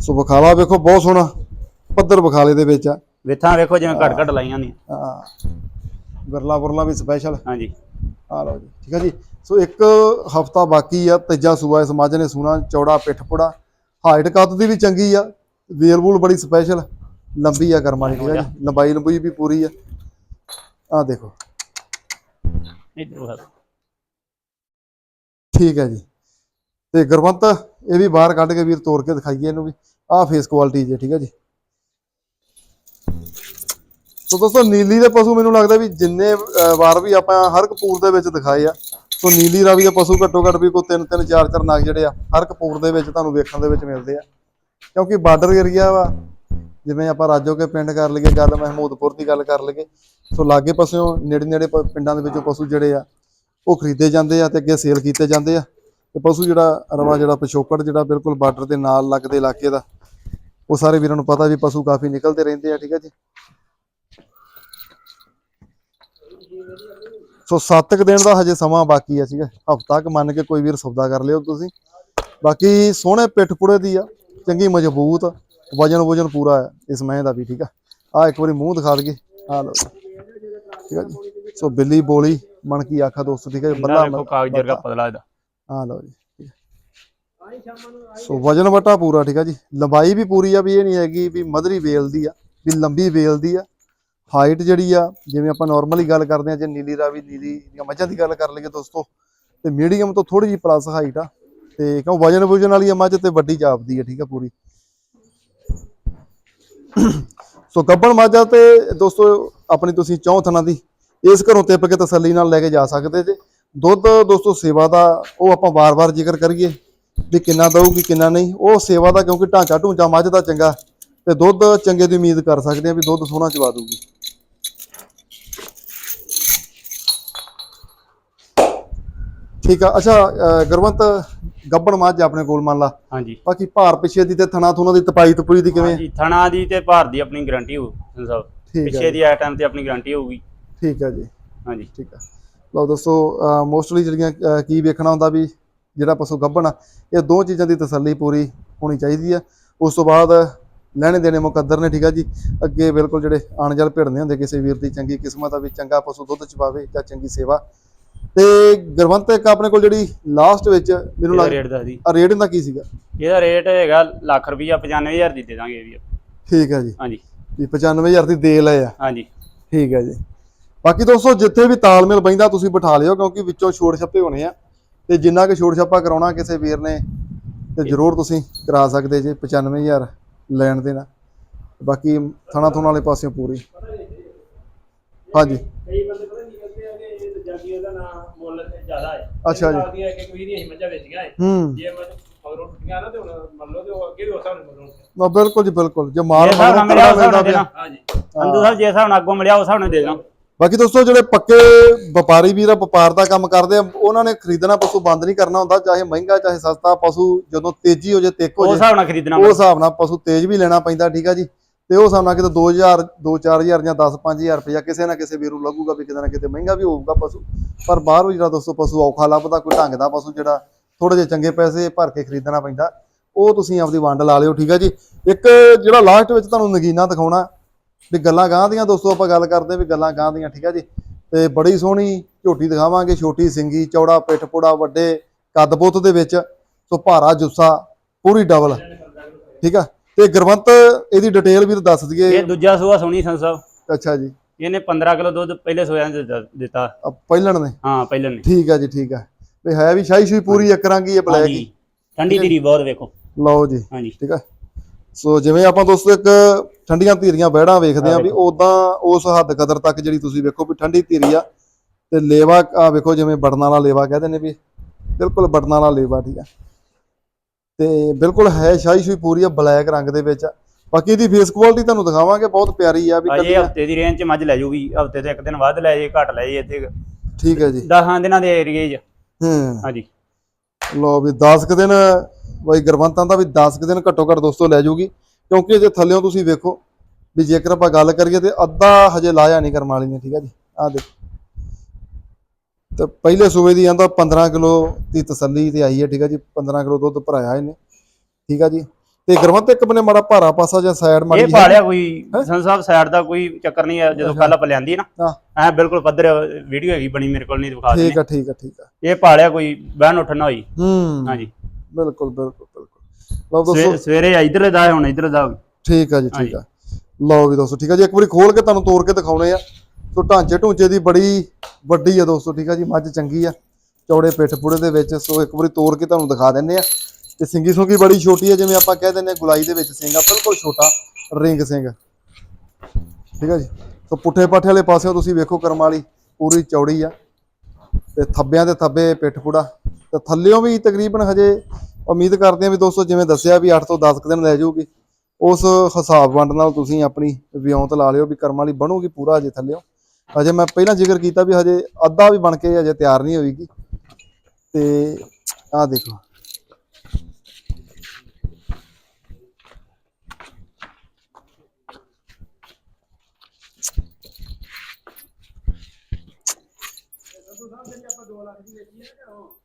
ਸੋ ਬਖਾਲਾ ਵੇਖੋ ਬਹੁਤ ਸੋਹਣਾ ਪੱਧਰ ਬਖਾਲੇ ਦੇ ਵਿੱਚ ਆ। ਵਿਥਾਂ ਵੇਖੋ ਜਿਵੇਂ ਘਟ ਘਟ ਲਾਈਆਂ ਨੇ ਆ ਗਰਲਾ ਬੁਰਲਾ ਵੀ ਸਪੈਸ਼ਲ ਹਾਂਜੀ। ਆ ਲਓ ਜੀ ਠੀਕ ਆ ਜੀ। ਸੋ ਇੱਕ ਹਫਤਾ ਬਾਕੀ ਆ ਤੀਜਾ ਸੂਆ ਇਸ ਮੱਝ ਨੇ ਸੂਣਾ ਚੌੜਾ ਪਿੱਠ ਪੁੜਾ ਹਾਈਟ ਕੱਦ ਦੀ ਵੀ ਚੰਗੀ ਆ ਵੇਲ ਵੂਲ ਬੜੀ ਸਪੈਸ਼ਲ ਲੰਬੀ ਆ ਕਰਮਾਂ ਦੀ ਠੀਕ ਆ ਜੀ? ਲੰਬਾਈ ਲੰਬੂਈ ਵੀ ਪੂਰੀ ਆ। ਆ ਦੇਖੋ। ਠੀਕ ਹੈ ਜੀ। ਤੇ ਗੁਰਵੰਤ ਇਹ ਵੀ ਬਾਹਰ ਕੱਢ ਕੇ ਵੀਰ ਤੋੜ ਕੇ ਦਿਖਾਈਏ ਇਹਨੂੰ ਵੀ। ਆਹ ਫੇਸ ਕੁਆਲਿਟੀ ਜੇ ਠੀਕ ਹੈ ਜੀ। ਸੋ ਦੋਸਤੋ ਨੀਲੀ ਦੇ ਪਸ਼ੂ ਮੈਨੂੰ ਲੱਗਦਾ ਵੀ ਜਿੰਨੇ ਵਾਰ ਵੀ ਆਪਾਂ ਹਰ ਕਪੂਰ ਦੇ ਵਿੱਚ ਦਿਖਾਏ ਆ। ਸੋ ਨੀਲੀ ਰਾਵੀ ਦੇ ਪਸ਼ੂ ਘੱਟੋ ਘੱਟ ਵੀ ਕੋਈ ਤਿੰਨ ਤਿੰਨ ਚਾਰ ਚਾਰ ਨਾਗ ਜਿਹੜੇ ਆ ਹਰ ਕਪੂਰ ਦੇ ਵਿੱਚ ਤੁਹਾਨੂੰ ਵੇਖਣ ਦੇ ਵਿੱਚ ਮਿਲਦੇ ਆ। ਕਿਉਂਕਿ ਬਾਰਡਰ ਏਰੀਆ ਵਾ ਜਿਵੇਂ ਆਪਾਂ ਰਾਜੋ ਕੇ ਪਿੰਡ ਕਰ ਲਈਏ ਗੱਲ ਮਹਿਮੂਦਪੁਰ ਦੀ ਗੱਲ ਕਰ ਲਈਏ, ਸੋ ਲਾਗੇ ਪਾਸਿਓਂ ਨੇੜੇ ਨੇੜੇ ਪਿੰਡਾਂ ਦੇ ਵਿੱਚੋਂ ਪਸ਼ੂ ਜਿਹੜੇ ਆ, ਉਹ ਖਰੀਦੇ ਜਾਂਦੇ ਆ ਤੇ ਅੱਗੇ ਸੇਲ ਕੀਤੇ ਜਾਂਦੇ ਆ। ਤੇ ਪਸ਼ੂ ਜਿਹੜਾ ਰਵਾ ਜਿਹੜਾ ਪਿਛੋਕੜ ਜਿਹੜਾ ਬਿਲਕੁਲ ਬਾਰਡਰ ਦੇ ਨਾਲ ਲੱਗਦੇ ਇਲਾਕੇ ਦਾ, ਉਹ ਸਾਰੇ ਵੀਰਾਂ ਨੂੰ ਪਤਾ ਵੀ ਪਸ਼ੂ ਕਾਫੀ ਨਿਕਲਦੇ ਰਹਿੰਦੇ ਆ, ਠੀਕ ਆ ਜੀ? ਸੋ 7 ਕੁ ਦਿਨ ਦਾ ਹਜੇ ਸਮਾਂ ਬਾਕੀ ਆ, ਠੀਕ ਹੈ ਹਫਤਾ ਕੁ ਮੰਨ ਕੇ ਕੋਈ ਵੀਰ ਸੌਦਾ ਕਰ ਲਿਓ ਤੁਸੀਂ। ਬਾਕੀ ਸੋਹਣੇ ਪਿੱਠ ਪੁੜੇ ਦੀ ਆ, ਚੰਗੀ ਮਜ਼ਬੂਤ ਵਜਨ ਵਜਨ ਪੂਰਾ ਹੈ ਇਸ ਮਹੀਂ ਦਾ ਵੀ ਠੀਕ ਆ? ਆ ਇੱਕ ਵਾਰੀ ਮੂੰਹ ਦਿਖਾ ਦਈਏ। ਆ ਲਓ ਜੀ। ਠੀਕ ਜੀ? ਸੋ ਬਿੱਲੀ ਬੋਲੀ ਮਣ ਕੀ ਆਖਾ ਦੋਸਤੋ ਠੀਕ ਹੈ ਜੀ, ਬੱਲਾ ਵੇਖੋ ਕਾਗਜ਼ ਵਰਗਾ ਪਤਲਾ ਇਹਦਾ। ਆ ਲਓ ਜੀ। ਸੋ ਵਜਨ ਵਟਾ ਪੂਰਾ ਠੀਕ ਆ ਜੀ? ਲੰਬਾਈ ਵੀ ਪੂਰੀ ਆ ਵੀ ਇਹ ਨਹੀਂ ਹੈਗੀ ਵੀ ਮਧਰੀ ਵੇਲ ਦੀ ਆ ਵੀ ਲੰਬੀ ਵੇਲ ਦੀ ਆ। ਹਾਈਟ ਜਿਹੜੀ ਆ ਜਿਵੇਂ ਆਪਾਂ ਨਾਰਮਲੀ ਗੱਲ ਕਰਦੇ ਆ ਜੇ ਨੀਲੀ ਰਾਵੀ ਨੀਲੀ ਦੀਆਂ ਮੱਝਾਂ ਦੀ ਗੱਲ ਕਰ ਲਈਏ ਦੋਸਤੋ ਤੇ ਮੀਡੀਅਮ ਤੋਂ ਥੋੜੀ ਜਿਹੀ ਪਲੱਸ ਹਾਈਟ ਆ। ਤੇ ਕਿਉਂ ਵਜਨ ਵੁਜਨ ਵਾਲੀ ਆ ਮੱਝ ਤੇ ਵੱਡੀ ਜਾਪਦੀ ਆ ਠੀਕ ਆ ਪੂਰੀ। ਸੋ ਗੱਬਣ ਮਾਝਾ ਤੇ ਦੋਸਤੋ, ਆਪਣੀ ਤੁਸੀਂ ਚੌਂ ਦੀ ਇਸ ਘਰੋਂ ਤਿੱਪ ਕੇ ਤਸੱਲੀ ਨਾਲ ਲੈ ਕੇ ਜਾ ਸਕਦੇ ਜੇ। ਦੁੱਧ ਦੋਸਤੋ, ਸੇਵਾ ਦਾ ਉਹ ਆਪਾਂ ਵਾਰ-ਵਾਰ ਜ਼ਿਕਰ ਕਰੀਏ ਵੀ ਕਿੰਨਾ ਦਊਗੀ, ਕਿੰਨਾ ਨਹੀਂ। ਉਹ ਸੇਵਾ ਦਾ ਕਿਉਂਕਿ ਢਾਂਚਾ ਢੂੰਚਾ ਮੱਝ ਦਾ ਚੰਗਾ ਤੇ ਦੁੱਧ ਚੰਗੇ ਦੀ ਉਮੀਦ ਕਰ ਸਕਦੇ ਆ ਵੀ ਦੁੱਧ ਸੋਹਣਾ ਚਵਾ ਦੂਗੀ ਠੀਕ ਆ। ਅੱਛਾ ਗੁਰਵੰਤ ਗੱਬਣ ਮੱਝ ਆਪਣੇ ਕੋਲ ਮੰਨ ਲਾ। ਹਾਂਜੀ। ਬਾਕੀ ਭਾਰ ਪਿੱਛੇ ਦੀ ਤੇ ਥਣਾ ਥੁਣਾ ਦੀ ਤਪਾਈ ਤਪੂਈ ਦੀ ਕਿਵੇਂ? ਹਾਂਜੀ ਥਣਾ ਦੀ ਤੇ ਭਾਰ ਦੀ ਆਪਣੀ ਗਾਰੰਟੀ ਹੋਊ ਸਾਹਿਬ। ਠੀਕ ਪਿੱਛੇ ਦੀ ਆ ਟਾਈਮ ਤੇ ਆਪਣੀ ਗਾਰੰਟੀ ਹੋਊਗੀ। ਠੀਕ ਹੈ ਜੀ। ਹਾਂਜੀ। ਠੀਕ ਆ। ਲਓ ਦੋਸਤੋ ਮੋਸਟਲੀ ਜਿਹੜੀਆਂ ਕੀ ਵੇਖਣਾ ਹੁੰਦਾ ਵੀ ਜਿਹੜਾ ਪਸ਼ੂ ਗੱਭਣ ਆ ਇਹ ਦੋ ਚੀਜ਼ਾਂ ਦੀ ਤਸੱਲੀ ਪੂਰੀ ਹੋਣੀ ਚਾਹੀਦੀ ਆ। ਉਸ ਤੋਂ ਬਾਅਦ ਲੈਣੇ ਦੇਣੇ ਮੁਕੱਦਰ ਨੇ ਠੀਕ ਆ ਜੀ। ਅੱਗੇ ਬਿਲਕੁਲ ਜਿਹੜੇ ਆਣਜਲ ਭਿੜਨੇ ਹੁੰਦੇ ਕਿਸੇ ਵੀਰ ਦੀ ਚੰਗੀ ਕਿਸਮਤ ਆ ਵੀ ਚੰਗਾ ਪਸ਼ੂ ਦੁੱਧ ਚਵਾਵੇ ਜਾਂ ਚੰਗੀ ਸੇਵਾ ਤੇ ਗੁਰਵੰਤ ਇੱਕ ਆਪਣੇ ਕੋਲ ਜਿਹੜੀ ਲਾਸਟ ਵਿੱਚ ਮੈਨੂੰ ਇਹਦਾ ਲੱਗ ਰੇਟ ਦੱਸ ਦੀ। ਰੇਟ ਦਾ ਕੀ ਸੀਗਾ? ਇਹਦਾ ਰੇਟ ਹੈਗਾ ਲੱਖ ਰੁਪਈਆ 95000 ਦੀ ਦੇ ਦਾਂਗੇ ਇਹ ਵੀ ਠੀਕ ਹੈ ਜੀ। ਹਾਂਜੀ। ਵੀ 95000 ਦੀ ਦੇ ਲਏ ਆ। ਹਾਂਜੀ। ਠੀਕ ਹੈ ਜੀ। ਬਾਕੀ ਦੋਸਤੋ ਜਿੱਥੇ ਵੀ ਤਾਲਮੇਲ ਬੈਂਦਾ ਤੁਸੀਂ ਬਿਠਾ ਲਿਓ ਕਿਉਂਕਿ ਵਿੱਚੋਂ ਛੋੜ ਛੱਪੇ ਹੋਣੇ ਆ। ਤੇ ਜਿੰਨਾ ਕਿ ਛੋੜ ਛੱਪਾ ਕਰਾਉਣਾ ਕਿਸੇ ਵੀਰ ਨੇ ਤੇ ਜ਼ਰੂਰ ਤੁਸੀਂ ਕਰਾ ਸਕਦੇ ਜੇ 95000 ਲੈਣ ਦੇਣਾ ਬਾਕੀ ਥਣਾ ਥੁਣਾ ਵਾਲੇ ਪਾਸਿਓਂ ਪੂਰੀ। ਹਾਂਜੀ। ਕਈ ਬੰਦੇ ਆ ਕਿ ਇਹ ਜਾਗੀ ਉਹਦਾ ਨਾਮ ਮੁੱਲ ਜ਼ਿਆਦਾ ਹੈ। ਅੱਛਾ ਜੀ। ਲੱਗਦੀਆਂ ਕਿ ਕੋਈ ਨਹੀਂ ਅਸੀਂ ਮੱਝਾਂ ਵੇਚੀਆਂ ਹੈ ਹੂੰ। ਜੇ ਮੈਂ ਮਗਰੋਂ ਟੁੱਟੀਆਂ ਨਾ ਤੇ ਹੁਣ ਮੰਨ ਲਓ ਤੇ ਉਹ ਅੱਗੇ ਵੀ ਉਸ ਹਿਸਾਬ ਨਾਲ ਬੋਲਣ ਨਾ ਬਿਲਕੁਲ ਜੀ ਬਿਲਕੁਲ। ਜੇ ਮਾਲ ਜੇ ਹਿਸਾਬ ਨਾਲ ਮਗਰੋਂ ਮਿਲਿਆ ਤਗੜਾ ਉਸ ਹਿਸਾਬ ਨਾਲ ਮਿਲਦਾ ਦੇਣਾ। ਪਿਆ। ਹਾਂਜੀ। ਸੰਧੂ ਸਾਹਿਬ ਜੇ ਹਿਸਾਬ ਨਾਲ ਅੱਗੋਂ ਮਿਲਿਆ ਉਸ ਹਿਸਾਬ ਨਾਲ ਦੇ ਦੇਣਾ ਬਾਕੀ ਦੋਸਤੋ ਜਿਹੜੇ ਪੱਕੇ ਵਪਾਰੀ ਵੀਰ ਆ ਵਪਾਰ ਦਾ ਕੰਮ ਕਰਦੇ ਆ ਉਹਨਾਂ ਨੇ ਖਰੀਦਣਾ ਪਸ਼ੂ ਬੰਦ ਨਹੀਂ ਕਰਨਾ ਹੁੰਦਾ ਚਾਹੇ ਮਹਿੰਗਾ ਚਾਹੇ ਸਸਤਾ ਪਸ਼ੂ ਜਦੋਂ ਤੇਜ਼ੀ ਹੋ ਜੇ ਤਿੱਕ ਹੋ ਉਸ ਜੇ ਹਿਸਾਬ ਨਾਲ ਖਰੀਦਣਾ ਉਹ ਹਿਸਾਬ ਨਾਲ ਪਸ਼ੂ ਤੇਜ਼ ਵੀ ਲੈਣਾ ਪੈਂਦਾ ਠੀਕ ਆ ਜੀ। ਤੇ ਉਹ ਸਾਨੂੰ ਨਾਲ ਕਿਤੇ 2000 2-4000 ਜਾਂ 10-5000 ਰੁਪਇਆ ਕਿਸੇ ਨਾ ਕਿਸੇ ਵੀਰੂ ਨੂੰ ਲੱਗੂਗਾ ਵੀ ਕਿਤੇ ਨਾ ਕਿਤੇ ਮਹਿੰਗਾ ਵੀ ਹੋਊਗਾ ਪਸ਼ੂ। ਪਰ ਬਾਹਰੋਂ ਜਿਹੜਾ ਦੋਸਤੋ ਪਸ਼ੂ ਔਖਾ ਲੱਭਦਾ, ਕੋਈ ਢੰਗ ਦਾ ਪਸ਼ੂ ਜਿਹੜਾ ਥੋੜੇ ਜਿਹੇ ਚੰਗੇ ਪੈਸੇ ਭਰ ਕੇ ਖਰੀਦਣਾ ਪੈਂਦਾ, ਉਹ ਤੁਸੀਂ ਆਪਦੀ ਵੰਡ ਲਾ ਲਿਓ, ਠੀਕ ਆ ਜੀ। ਇੱਕ ਜਿਹੜਾ ਲਾਸਟ ਵਿੱਚ ਤੁਹਾਨੂੰ ਨਗੀਨਾ ਦਿਖਾਉਣਾ, ਵੀ ਗੱਲਾਂ ਗਾਂ ਦੀਆਂ ਦੋਸਤੋ ਆਪਾਂ ਗੱਲ ਕਰਦੇ ਵੀ ਗੱਲਾਂ ਗਾਂ ਦੀਆਂ, ਠੀਕ ਆ ਜੀ। ਤੇ ਬੜੀ ਸੋਹਣੀ ਝੋਟੀ ਦਿਖਾਵਾਂਗੇ, ਛੋਟੀ ਸਿੰਗੀ, ਚੌੜਾ ਪਿੱਠ ਪੁੜਾ, ਵੱਡੇ ਕੱਦ ਬੁੱਤ ਦੇ ਵਿੱਚ, ਸੋ ਭਾਰਾ ਜੁੱਸਾ, ਪੂਰੀ ਡਬਲ ਠੀਕ ਆ। ਤੇ ਗੁਰਵੰਤ ਇਹਦੀ ਡਿਟੇਲ ਵੀ ਦੱਸ ਦਈਏ। ਇਹ ਦੂਜਾ ਸੂਆ ਸੋਣੀ ਸੰਧੂ ਸਾਹਿਬ। ਅੱਛਾ ਜੀ। ਇਹਨੇ 15 ਕਿਲੋ ਦੁੱਧ ਪਹਿਲੇ ਸੋਇਆਂ ਦੇ ਦਿੱਤਾ- ਦਿੱਤਾ। ਅ, ਪਹਿਲਣ ਨੇ? ਹਾਂ ਪਹਿਲੇ ਨੇ। ਠੀਕ ਆ ਜੀ ਠੀਕ ਆ। ਵੀ ਹੈ ਵੀ ਸ਼ਾਹੀ ਸ਼ੂਈ ਪੂਰੀ ਅਕਰਾਂਗੀ ਇਹ ਬਲੈਕ ਹਾਂਜੀ। ਠੰਡੀ ਧੀਰੀ ਬਹੁਤ ਵੇਖੋ। ਲਓ ਜੀ। ਹਾਂਜੀ। ਠੀਕ ਆ। ਸੋ ਜਿਵੇਂ ਆਪਾਂ ਦੋਸਤੋ ਇੱਕ ਠੰਡੀਆਂ ਧੀਰੀਆਂ ਬਹਿੜਾਂ ਵੇਖਦੇ ਆ ਵੀ ਉਦਾਂ ਉਸ ਹੱਦ ਕਦਰ ਤੱਕ ਜਿਹੜੀ ਤੁਸੀਂ ਵੇਖੋ ਵੀ ਠੰਡੀ ਧੀਰੀ ਆ। ਤੇ ਲੇਵਾ ਆ ਵੇਖੋ ਜਿਵੇਂ ਬਟਨ ਵਾਲਾ ਲੇਵਾ ਕਹਿੰਦੇ ਨੇ ਵੀ। ਬਿਲਕੁਲ ਬਟਨ ਵਾਲਾ ਲੇਵਾ ਠੀਕ ਆ। ਤੇ ਬਿਲਕੁਲ ਹੈ ਸ਼ਾਹੀ ਸ਼ੂਈ ਪੂਰੀ ਆ ਬਲੈਕ ਰੰਗ ਦੇ ਵਿੱਚ ਆ। ਬਾਕੀ ਇਹਦੀ ਫੇਸ ਕੁਆਲਿਟੀ ਤੁਹਾਨੂੰ ਦਿਖਾਵਾਂਗੇ ਬਹੁਤ ਪਿਆਰੀ ਆ ਵੀ ਕੱਲੀਆਂ ਹਫ਼ਤੇ ਦੀ ਰੇਂਜ ਚ ਮੱਝ ਲੈ ਜੂਗੀ ਹਫ਼ਤੇ ਤੋਂ ਇੱਕ ਦਿਨ ਵੱਧ ਲੈ ਜੇ ਘੱਟ ਲੈ ਜੇ ਇੱਥੇ। ਠੀਕ ਹੈ ਜੀ। 10 ਦਿਨਾਂ ਦੇ ਏਰੀਏ 'ਚ। ਹੂੰ। ਹਾਂਜੀ। ਲੋ ਵੀ 10 ਕੁ ਦਿਨ ਬਈ ਗਰਵੰਤਾਂ ਦਾ ਵੀ 10 ਕੁ ਦਿਨ ਘੱਟੋ ਘੱਟ ਦੋਸਤੋ ਲੈ ਜਾਊਗੀ ਕਿਉਂਕਿ ਜੇ ਥੱਲਿਓਂ ਤੁਸੀਂ ਵੇਖੋ ਵੀ ਜੇਕਰ ਆਪਾਂ ਗੱਲ ਕਰੀਏ ਤੇ ਅੱਧਾ ਹਜੇ ਲਾਇਆ ਨਹੀਂ ਕਰਮ ਵਾਲੀ ਨੇ ਠੀਕ ਹੈ ਜੀ। ਆਹ ਦੇਖੋ। ਤੇ ਪਹਿਲੇ ਸੂਬੇ ਦੀ ਆਂਦਾ 15 ਕਿਲੋ ਦੀ ਤਸੱਲੀ ਤੇ ਆਈ ਹੈ ਠੀਕ ਹੈ ਜੀ 15 ਕਿਲੋ ਦੁੱਧ ਭਰਾਇਆ ਇਹਨੇ ਠੀਕ ਹੈ ਜੀ। ਤੇ ਗਰਵੰਤ ਇੱਕ ਬਨੇ ਮਾੜਾ ਭਾਰਾ ਪਾਸਾ ਜਾਂ ਸਾਈਡ ਮਾੜੀ ਇਹ ਪਾਲਿਆ ਕੋਈ ਸੰਤ ਸਾਹਿਬ ਸਾਈਡ ਦਾ ਕੋਈ ਚੱਕਰ ਨਹੀਂ ਹੈ ਜਦੋਂ ਕੱਲ ਆਪਾਂ ਲਿਆਂਦੀ ਨਾ। ਐ ਬਿਲਕੁਲ ਪੱਧਰ ਵੀਡੀਓ ਹੈਗੀ ਬਣੀ ਮੇਰੇ ਕੋਲ ਨਹੀਂ ਦਿਖਾ ਠੀਕ ਆ ਠੀਕ ਆ ਠੀਕ ਆ ਇਹ ਪਾਲਿਆ ਕੋਈ ਬਹਿਣ ਉੱਠਣ ਨਾ ਹੋਈ। ਹੂੰ। ਹਾਂਜੀ। ਬਿਲਕੁਲ ਬਿਲਕੁਲ ਬਿਲਕੁਲ। ਲਓ ਦੋਸਤੋ। ਸਵੇ- ਸਵੇਰੇ ਇਧਰ ਦਾ ਹੁਣ ਇਧਰ ਦਾ। ਠੀਕ ਆ ਜੀ ਠੀਕ ਆ ਲਓ ਵੀ ਦੋਸਤੋ ਠੀਕ ਆ ਜੀ ਇੱਕ ਵਾਰੀ ਖੋਲ ਕੇ ਤੁਹਾਨੂੰ ਤੋੜ ਕੇ ਦਿਖਾਉਣੇ ਆ। ਸੋ ਢਾਂਚੇ ਢੂੰਚੇ ਦੀ ਬੜੀ ਵੱਡੀ ਆ ਦੋਸਤੋ, ਠੀਕ ਆ ਜੀ? ਮੱਝ ਚੰਗੀ ਆ, ਚੌੜੇ ਪਿੱਠ ਪੂੜੇ ਦੇ ਵਿੱਚ। ਸੋ ਇੱਕ ਵਾਰੀ ਤੋੜ ਕੇ ਤੁਹਾਨੂੰ ਦਿਖਾ ਦਿੰਨੇ ਆ। ਤੇ ਸਿੰਗੀ ਸੁੰਗੀ ਬੜੀ ਛੋਟੀ ਆ, ਜਿਵੇਂ ਆਪਾਂ ਕਹਿ ਦਿੰਨੇ ਆ ਗੁਲਾਈ ਦੇ ਵਿੱਚ ਸਿੰਘ ਆ, ਬਿਲਕੁਲ ਛੋਟਾ ਰਿੰਗ ਸਿੰਘ ਠੀਕ ਆ ਜੀ? ਸੋ ਪੁੱਠੇ ਪਾਠੇ ਵਾਲੇ ਪਾਸਿਓਂ ਤੁਸੀਂ ਵੇਖੋ ਕਰਮ ਵਾਲੀ ਪੂਰੀ ਚੌੜੀ ਆ। ਤੇ ਥੱਬਿਆਂ ਦੇ ਥੱਬੇ ਪਿੱਠ ਪੁੜਾ। ਤੇ ਥੱਲਿਓਂ ਵੀ ਤਕਰੀਬਨ ਹਜੇ ਉਮੀਦ ਕਰਦੇ ਆ ਵੀ ਦੋਸਤੋ, ਜਿਵੇਂ ਦੱਸਿਆ ਵੀ 8 ਤੋਂ 10 ਕੁ ਦਿਨ ਲੈ ਜਾਊਗੀ, ਉਸ ਹਿਸਾਬ ਵੰਡ ਨਾਲ ਤੁਸੀਂ ਆਪਣੀ ਵਿਉਂਤ ਲਾ ਲਿਓ ਵੀ ਕਰਮ ਵਾਲੀ ਬਣੂਗੀ ਪੂਰਾ ਹਜੇ ਥੱਲਿਓਂ। ਹਜੇ ਮੈਂ ਪਹਿਲਾਂ ਜ਼ਿਕਰ ਕੀਤਾ ਵੀ ਹਜੇ ਅੱਧਾ ਵੀ ਬਣ ਕੇ ਹਜੇ ਤਿਆਰ ਨਹੀਂ ਹੋਈਗੀ। ਤੇ ਆਹ ਦੇਖੋ।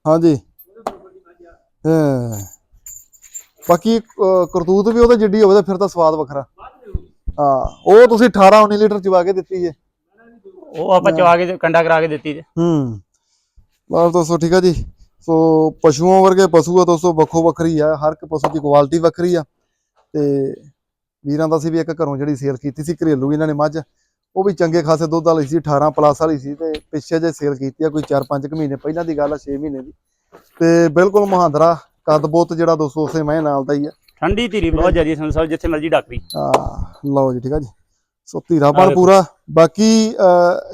ਹਾਂਜੀ। ਹਾਂ। ਬਾਕੀ ਕਰਤੂਤ ਵੀ ਉਹਦੇ ਜਿੱਡੀ ਹੋਵੇ ਤਾਂ ਫਿਰ ਤਾਂ ਸਵਾਦ ਵੱਖਰਾ। ਹਾਂ, ਉਹ ਤੁਸੀਂ 18 19 ਲੀਟਰ ਚਵਾ ਕੇ ਦਿੱਤੀ ਜੇ। ਉਹ ਆਪਾਂ ਚਵਾ ਕੇ ਕੰਡਾ ਕਰਾ ਕੇ ਦਿੱਤੀ ਤੇ ਹੂੰ। ਬਸ ਦੋਸਤੋ ਠੀਕ ਆ ਜੀ? ਸੋ ਪਸ਼ੂਆਂ ਵਰਗੇ ਪਸ਼ੂ ਆ ਦੋਸਤੋ ਵੱਖੋ ਵੱਖਰੀ ਆ। ਹਰ ਇੱਕ ਪਸ਼ੂ ਦੀ ਕੁਆਲਿਟੀ ਵੱਖਰੀ ਆ। ਤੇ ਵੀਰਾਂ ਦਾ ਸੀ ਵੀ ਇੱਕ ਘਰੋਂ ਜਿਹੜੀ ਸੇਲ ਕੀਤੀ ਸੀ ਘਰੇਲੂ ਇਹਨਾਂ ਨੇ ਮੱਝ ਉਹ ਵੀ ਚੰਗੇ ਖਾਸੇ ਦੁੱਧ ਵਾਲੀ ਸੀ 18 ਪਲੱਸ ਵਾਲੀ ਸੀ ਤੇ ਪਿੱਛੇ ਜੇ ਸੇਲ ਕੀਤੀ ਆ ਕੋਈ 4-5 ਮਹੀਨੇ ਪਹਿਲਾਂ ਦੀ ਗੱਲ ਆ 6 ਮਹੀਨੇ ਦੀ। ਤੇ ਬਿਲਕੁਲ ਮਹਾਂਦਰਾ ਕੱਦ ਬੋਤ ਜਿਹੜਾ ਦੋਸਤੋ ਉਸੇ ਮੈਂ ਨਾਲ ਦਾ ਹੀ ਆ। ਠੰਡੀ ਧੀਰੀ ਬਹੁਤ ਜ਼ਿਆਦੀ ਸਾਹਿਬ ਜਿੱਥੇ ਮਰਜ਼ੀ ਡਾਕਰੀ ਆ ਲਓ ਜੀ ਠੀਕ ਆ ਜੀ। ਸੋ ਧੀਰਾਪਣ ਪੂਰਾ। ਬਾਕੀ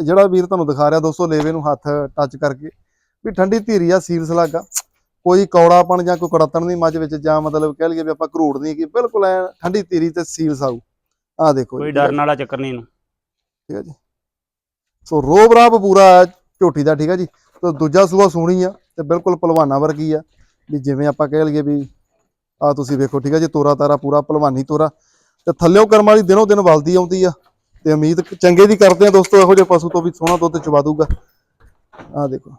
ਜਿਹੜਾ ਵੀਰ ਤੁਹਾਨੂੰ ਦਿਖਾ ਰਿਹਾ ਦੋਸਤੋ ਲੇਵੇ ਨੂੰ ਹੱਥ ਟੱਚ ਕਰਕੇ ਵੀ ਠੰਡੀ ਧੀਰੀ ਆ ਸੀਲਸ ਲੱਗਾ ਕੋਈ ਕੌੜਾਪਣ ਜਾਂ ਕੋਈ ਕੜਤਣ ਦੀ ਮੱਝ ਵਿੱਚ ਜਾਂ ਮਤਲਬ ਕਹਿ ਲਈਏ ਵੀ ਆਪਾਂ ਘਰੂੜ ਨਹੀਂ ਕਿ ਬਿਲਕੁਲ ਐ ਠੰਡੀ ਧੀਰੀ ਤੇ ਸੀਲਸ ਆਊ ਆ ਦੇਖੋ ਕੋਈ ਡਰਨ ਵਾਲਾ ਚੱਕਰ ਨਹੀਂ ਇਹਨੂੰ। ਠੀਕ ਹੈ ਜੀ। ਸੋ ਰੋਬ ਰਾਬ ਪੂਰਾ ਝੋਟੀ ਦਾ ਠੀਕ ਹੈ ਜੀ। ਤੇ ਦੂਜਾ ਸੂਆ ਸੋਹਣੀ ਆ ਤੇ ਬਿਲਕੁਲ ਪਹਿਲਵਾਨਾਂ ਵਰਗੀ ਆ। ਵੀ ਜਿਵੇਂ ਆਪਾਂ ਕਹਿ ਲਈਏ ਵੀ ਆ ਤੁਸੀਂ ਵੇਖੋ ਠੀਕ ਹੈ ਜੀ ਤੋਰਾ ਤਾਰਾ ਪੂਰਾ ਪਹਿਲਵਾਨੀ ਤੋਰਾ। ਤੇ ਥੱਲਿਓ ਕਰਮ ਵਾਲੀ ਦਿਨੋਂ ਦਿਨ ਵਲਦੀ ਆਉਂਦੀ ਆ। ਤੇ ਉਮੀਦ ਚੰਗੇ ਦੀ ਕਰਦੇ ਆ ਦੋਸਤੋ, ਇਹੋ ਜਿਹੇ ਪਸ਼ੂ ਤੋਂ ਵੀ ਸੋਹਣਾ ਦੁੱਧ ਚਵਾ ਦੂਗਾ ਆ ਦੇਖੋ।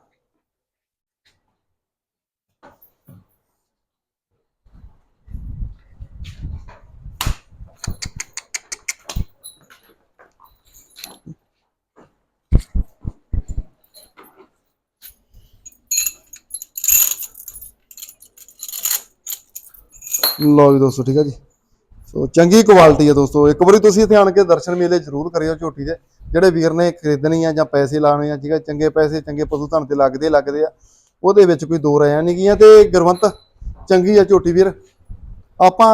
ਲਓ ਜੀ ਦੋਸਤੋ, ਠੀਕ ਆ ਜੀ। ਸੋ ਚੰਗੀ ਕੁਆਲਿਟੀ ਹੈ ਦੋਸਤੋ। ਇੱਕ ਵਾਰੀ ਤੁਸੀਂ ਇੱਥੇ ਆਣ ਕੇ ਦਰਸ਼ਨ ਮੇਲੇ ਜ਼ਰੂਰ ਕਰਿਓ ਝੋਟੀ ਦੇ। ਜਿਹੜੇ ਵੀਰ ਨੇ ਖਰੀਦਣੀ ਆ ਜਾਂ ਪੈਸੇ ਲਾਉਣੇ ਆ ਠੀਕ ਹੈ ਚੰਗੇ ਪੈਸੇ ਚੰਗੇ ਪਸ਼ੂ ਧਨ ਤੇ ਲੱਗਦੇ ਲੱਗਦੇ ਆ ਉਹਦੇ ਵਿੱਚ ਕੋਈ ਦੋ ਰਾਇਆਂ ਨਹੀਂ ਗੀਆਂ ਤੇ ਗੁਰਵੰਤ ਚੰਗੀ ਆ ਝੋਟੀ ਵੀਰ। ਆਪਾਂ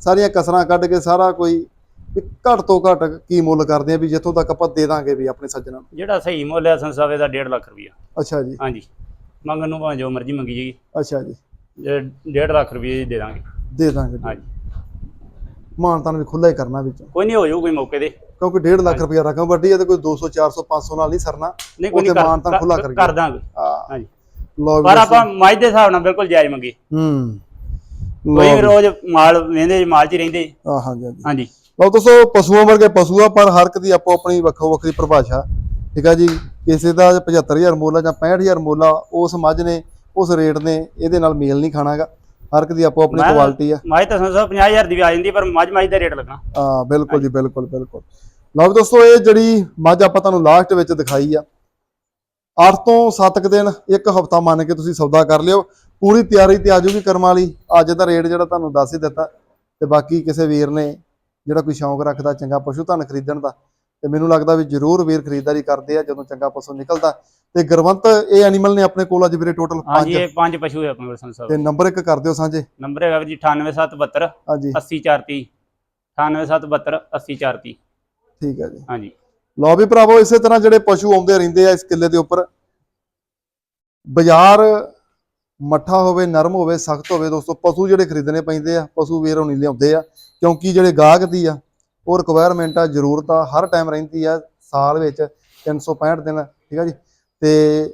ਸਾਰੀਆਂ ਕਸਰਾਂ ਕੱਢ ਕੇ ਸਾਰਾ ਕੋਈ ਘੱਟ ਤੋਂ ਘੱਟ ਕੀ ਮੁੱਲ ਕਰਦੇ ਆ ਵੀ ਜਿੱਥੋਂ ਤੱਕ ਆਪਾਂ ਦੇ ਦਾਂਗੇ ਵੀ ਆਪਣੇ ਸੱਜਣਾ ਜਿਹੜਾ ਸਹੀ ਮੁੱਲ ਹੈ ਸਾਹਿਬ ਇਹਦਾ 1.5 ਲੱਖ ਰੁਪਈਆ। ਅੱਛਾ ਜੀ। ਹਾਂਜੀ। ਮੰਗਣ ਨੂੰ ਭਾਵੇਂ ਜੋ ਮਰਜ਼ੀ ਮੰਗੀ ਜੀ ਅੱਛਾ ਜੀ। 1.5 ਲੱਖ ਰੁਪਈਏ ਦੇ ਦਾਂਗੇ। ਦੇ ਦਾਂਗੇ। ਹਾਂਜੀ। ਮਾਨਤਾਨ ਵੀ ਖੁੱਲਾ ਹੀ ਕਰਨਾ ਵਿੱਚੋਂ। ਕੋਈ ਨਹੀਂ ਹੋ ਜਾਊ ਕੋਈ ਮੌਕੇ ਤੇ। ਕਿਉਂਕਿ 1.5 ਲੱਖ ਰੁਪਇਆ ਰਕਮ ਵੱਡੀ ਹੈ ਤੇ ਕੋਈ 200 400 500 ਨਾਲ ਨਹੀਂ ਸਰਨਾ। ਨਹੀਂ ਕੋਈ ਉਹ ਤੇ ਨਹੀਂ ਮਾਨ ਤਾਂ ਖੁੱਲਾ ਕਰ। ਕਰ ਦਾਂਗੇ। ਹਾਂਜੀ। ਵੀ ਪਰ। ਆਪਾਂ ਮੱਝ ਦੇ ਹਿਸਾਬ ਨਾਲ ਬਿਲਕੁਲ ਜਾਇਜ਼ ਮੰਗੀ। ਹੂੰ। ਕੋਈ ਰੋਜ਼ ਮਾਲ ਵੇਂਦੇ ਮਾਲ 'ਚ ਹੀ ਰਹਿੰਦੇ। ਆ ਹਾਂਜੀ ਹਾਂਜੀ। ਲਓ ਦੋਸਤੋ ਪਸ਼ੂਆਂ ਵਰਗੇ ਪਸ਼ੂ ਆ ਪਰ ਹਰ ਇੱਕ ਦੀ ਆਪੋ ਆਪਣੀ ਵੱਖੋ ਵੱਖਰੀ ਪਰਿਭਾਸ਼ਾ। ਠੀਕ ਆ ਜੀ? ਕਿਸੇ ਦਾ 75000 ਮੁੱਲ ਜਾਂ 65000 ਮੁੱਲ ਉਸ ਮੱਝ ਨੇ ਉਸ ਰੇਟ ਨੇ ਇਹਦੇ ਨਾਲ ਮੇਲ ਨਹੀਂ ਖਾਣਾਗਾ। ਹਰ ਇੱਕ ਦੀ ਆਪੋ ਆਪਣੀ ਮੈਂ- ਕੁਆਲਿਟੀ ਆ। ਮੱਝ ਤਾਂ ਸੰਤ ਸਾਹਿਬ 50000 ਦੀ ਵੀ ਆ ਜਾਂਦੀ ਪਰ ਮੱਝ ਮੱਝ ਦਾ ਰੇਟ ਲੱਗਣਾ। ਆ ਬਿਲਕੁਲ ਜੀ ਬਿਲਕੁਲ ਬਿਲਕੁਲ। ਲਓ ਵੀ ਦੋਸਤੋ ਇਹ ਜਿਹੜੀ ਮੱਝ ਆਪਾਂ ਤੁਹਾਨੂੰ ਲਾਸਟ ਵਿੱਚ ਦਿਖਾਈ ਆ 8 ਤੋਂ 7 ਕੁ ਦਿਨ ਇੱਕ ਹਫਤਾ ਮੰਨ ਕੇ ਤੁਸੀਂ ਸੌਦਾ ਕਰ ਲਿਓ। ਪੂਰੀ ਤਿਆਰੀ ਤੇ ਆਜੂਗੀ ਕਰਮ ਵਾਲੀ। ਅੱਜ ਦਾ ਰੇਟ ਜਿਹੜਾ ਤੁਹਾਨੂੰ ਦੱਸ ਹੀ ਦਿੱਤਾ। ਤੇ ਬਾਕੀ ਕਿਸੇ ਵੀਰ ਨੇ ਜਿਹੜਾ ਕੋਈ ਸ਼ੌਂਕ ਰੱਖਦਾ ਚੰਗਾ ਪਸ਼ੂ ਧਨ ਖਰੀਦਣ ਦਾ ਤੇ ਮੈਨੂੰ ਲੱਗਦਾ ਵੀ ਜ਼ਰੂਰ ਵੀਰ ਖਰੀਦਦਾਰੀ ਕਰਦੇ ਆ ਜਦੋਂ ਚੰਗਾ ਪਸ਼ੂ ਨਿਕਲਦਾ। ਤੇ ਗੁਰਵੰਤ ਇਹ ਐਨੀਮਲ ਨੇ ਆਪਣੇ ਕੋਲ ਅੱਜ ਵੀਰੇ ਟੋਟਲ ਹਾਂਜੀ 5 ਇਹ ਪੰਜ ਪਸ਼ੂ ਹੈ ਆਪਣੇ ਕੋਲ ਸੰਤ ਸਾਹਿਬ। ਤੇ ਨੰਬਰ ਇੱਕ ਕਰ ਦਿਓ ਸਾਂਝੇ। ਨੰਬਰ ਹੈਗਾ ਵੀਰ ਜੀ 98772 ਹਾਂਜੀ। 80430 98772 80430 ਠੀਕ ਹੈ ਜੀ। ਹਾਂਜੀ। ਲਓ ਵੀ ਭਰਾਵੋ ਇਸੇ ਤਰ੍ਹਾਂ ਜਿਹੜੇ ਪਸ਼ੂ ਆਉਂਦੇ ਰਹਿੰਦੇ ਆ ਇਸ ਕਿੱਲੇ ਦੇ ਉੱਪਰ। ਬਾਜ਼ਾਰ ਮੱਠਾ ਹੋਵੇ ਨਰਮ ਹੋਵੇ ਸਖਤ ਹੋਵੇ ਦੋਸਤੋ ਪਸ਼ੂ ਜਿਹੜੇ ਖਰੀਦਣੇ ਪੈਂਦੇ ਆ ਪਸ਼ੂ ਵੀਰ ਹੋਣੀ ਲਿਆਉਂਦੇ ਆ। ਕਿਉਂਕਿ ਜਿਹੜੇ ਗਾਹਕ ਦੀ ਆ ਉਹ ਰਿਕੁਆਇਰਮੈਂਟ ਆ ਜ਼ਰੂਰਤ ਆ ਹਰ ਟਾਈਮ ਰਹਿੰਦੀ ਆ ਸਾਲ ਵਿੱਚ 365 ਦਿਨ ਠੀਕ ਆ ਜੀ। ਤੇ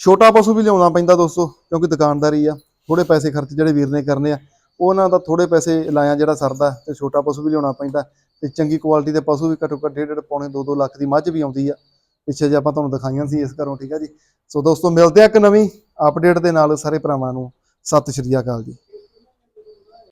ਛੋਟਾ ਪਸ਼ੂ ਵੀ ਲਿਆਉਣਾ ਪੈਂਦਾ ਦੋਸਤੋ, ਕਿਉਂਕਿ ਦੁਕਾਨਦਾਰੀ ਆ ਥੋੜੇ ਪੈਸੇ ਖਰਚ ਜਿਹੜੇ ਵੀਰ ਨੇ ਕਰਨੇ ਆ, ਉਹਨਾਂ ਦਾ ਥੋੜੇ ਪੈਸੇ ਲਾਇਆ ਜਿਹੜਾ ਸਰਦਾ ਤੇ ਛੋਟਾ ਪਸ਼ੂ ਵੀ ਲਿਆਉਣਾ ਪੈਂਦਾ, ਤੇ ਚੰਗੀ ਕੁਆਲਿਟੀ ਦੇ ਪਸ਼ੂ ਵੀ ਘੱਟੋ ਘੱਟ ਡੇਢ ਡੇਢ ਪੌਣੇ 2-2 ਲੱਖ ਦੀ ਮੱਝ ਵੀ ਆਉਂਦੀ ਆ। ਪਿੱਛੇ ਜੇ ਆਪਾਂ ਤੁਹਾਨੂੰ ਦਿਖਾਈਆਂ ਸੀ ਇਸ ਘਰੋਂ, ਠੀਕ ਆ ਜੀ। ਸੋ ਦੋਸਤੋ, ਮਿਲਦੇ ਆ ਇੱਕ ਨਵੀਂ ਅਪਡੇਟ ਦੇ ਨਾਲ ਸਾਰੇ ਭਰਾਵਾਂ ਨੂੰ। ਸਤਿ ਸ਼੍ਰੀ ਅਕਾਲ ਜੀ।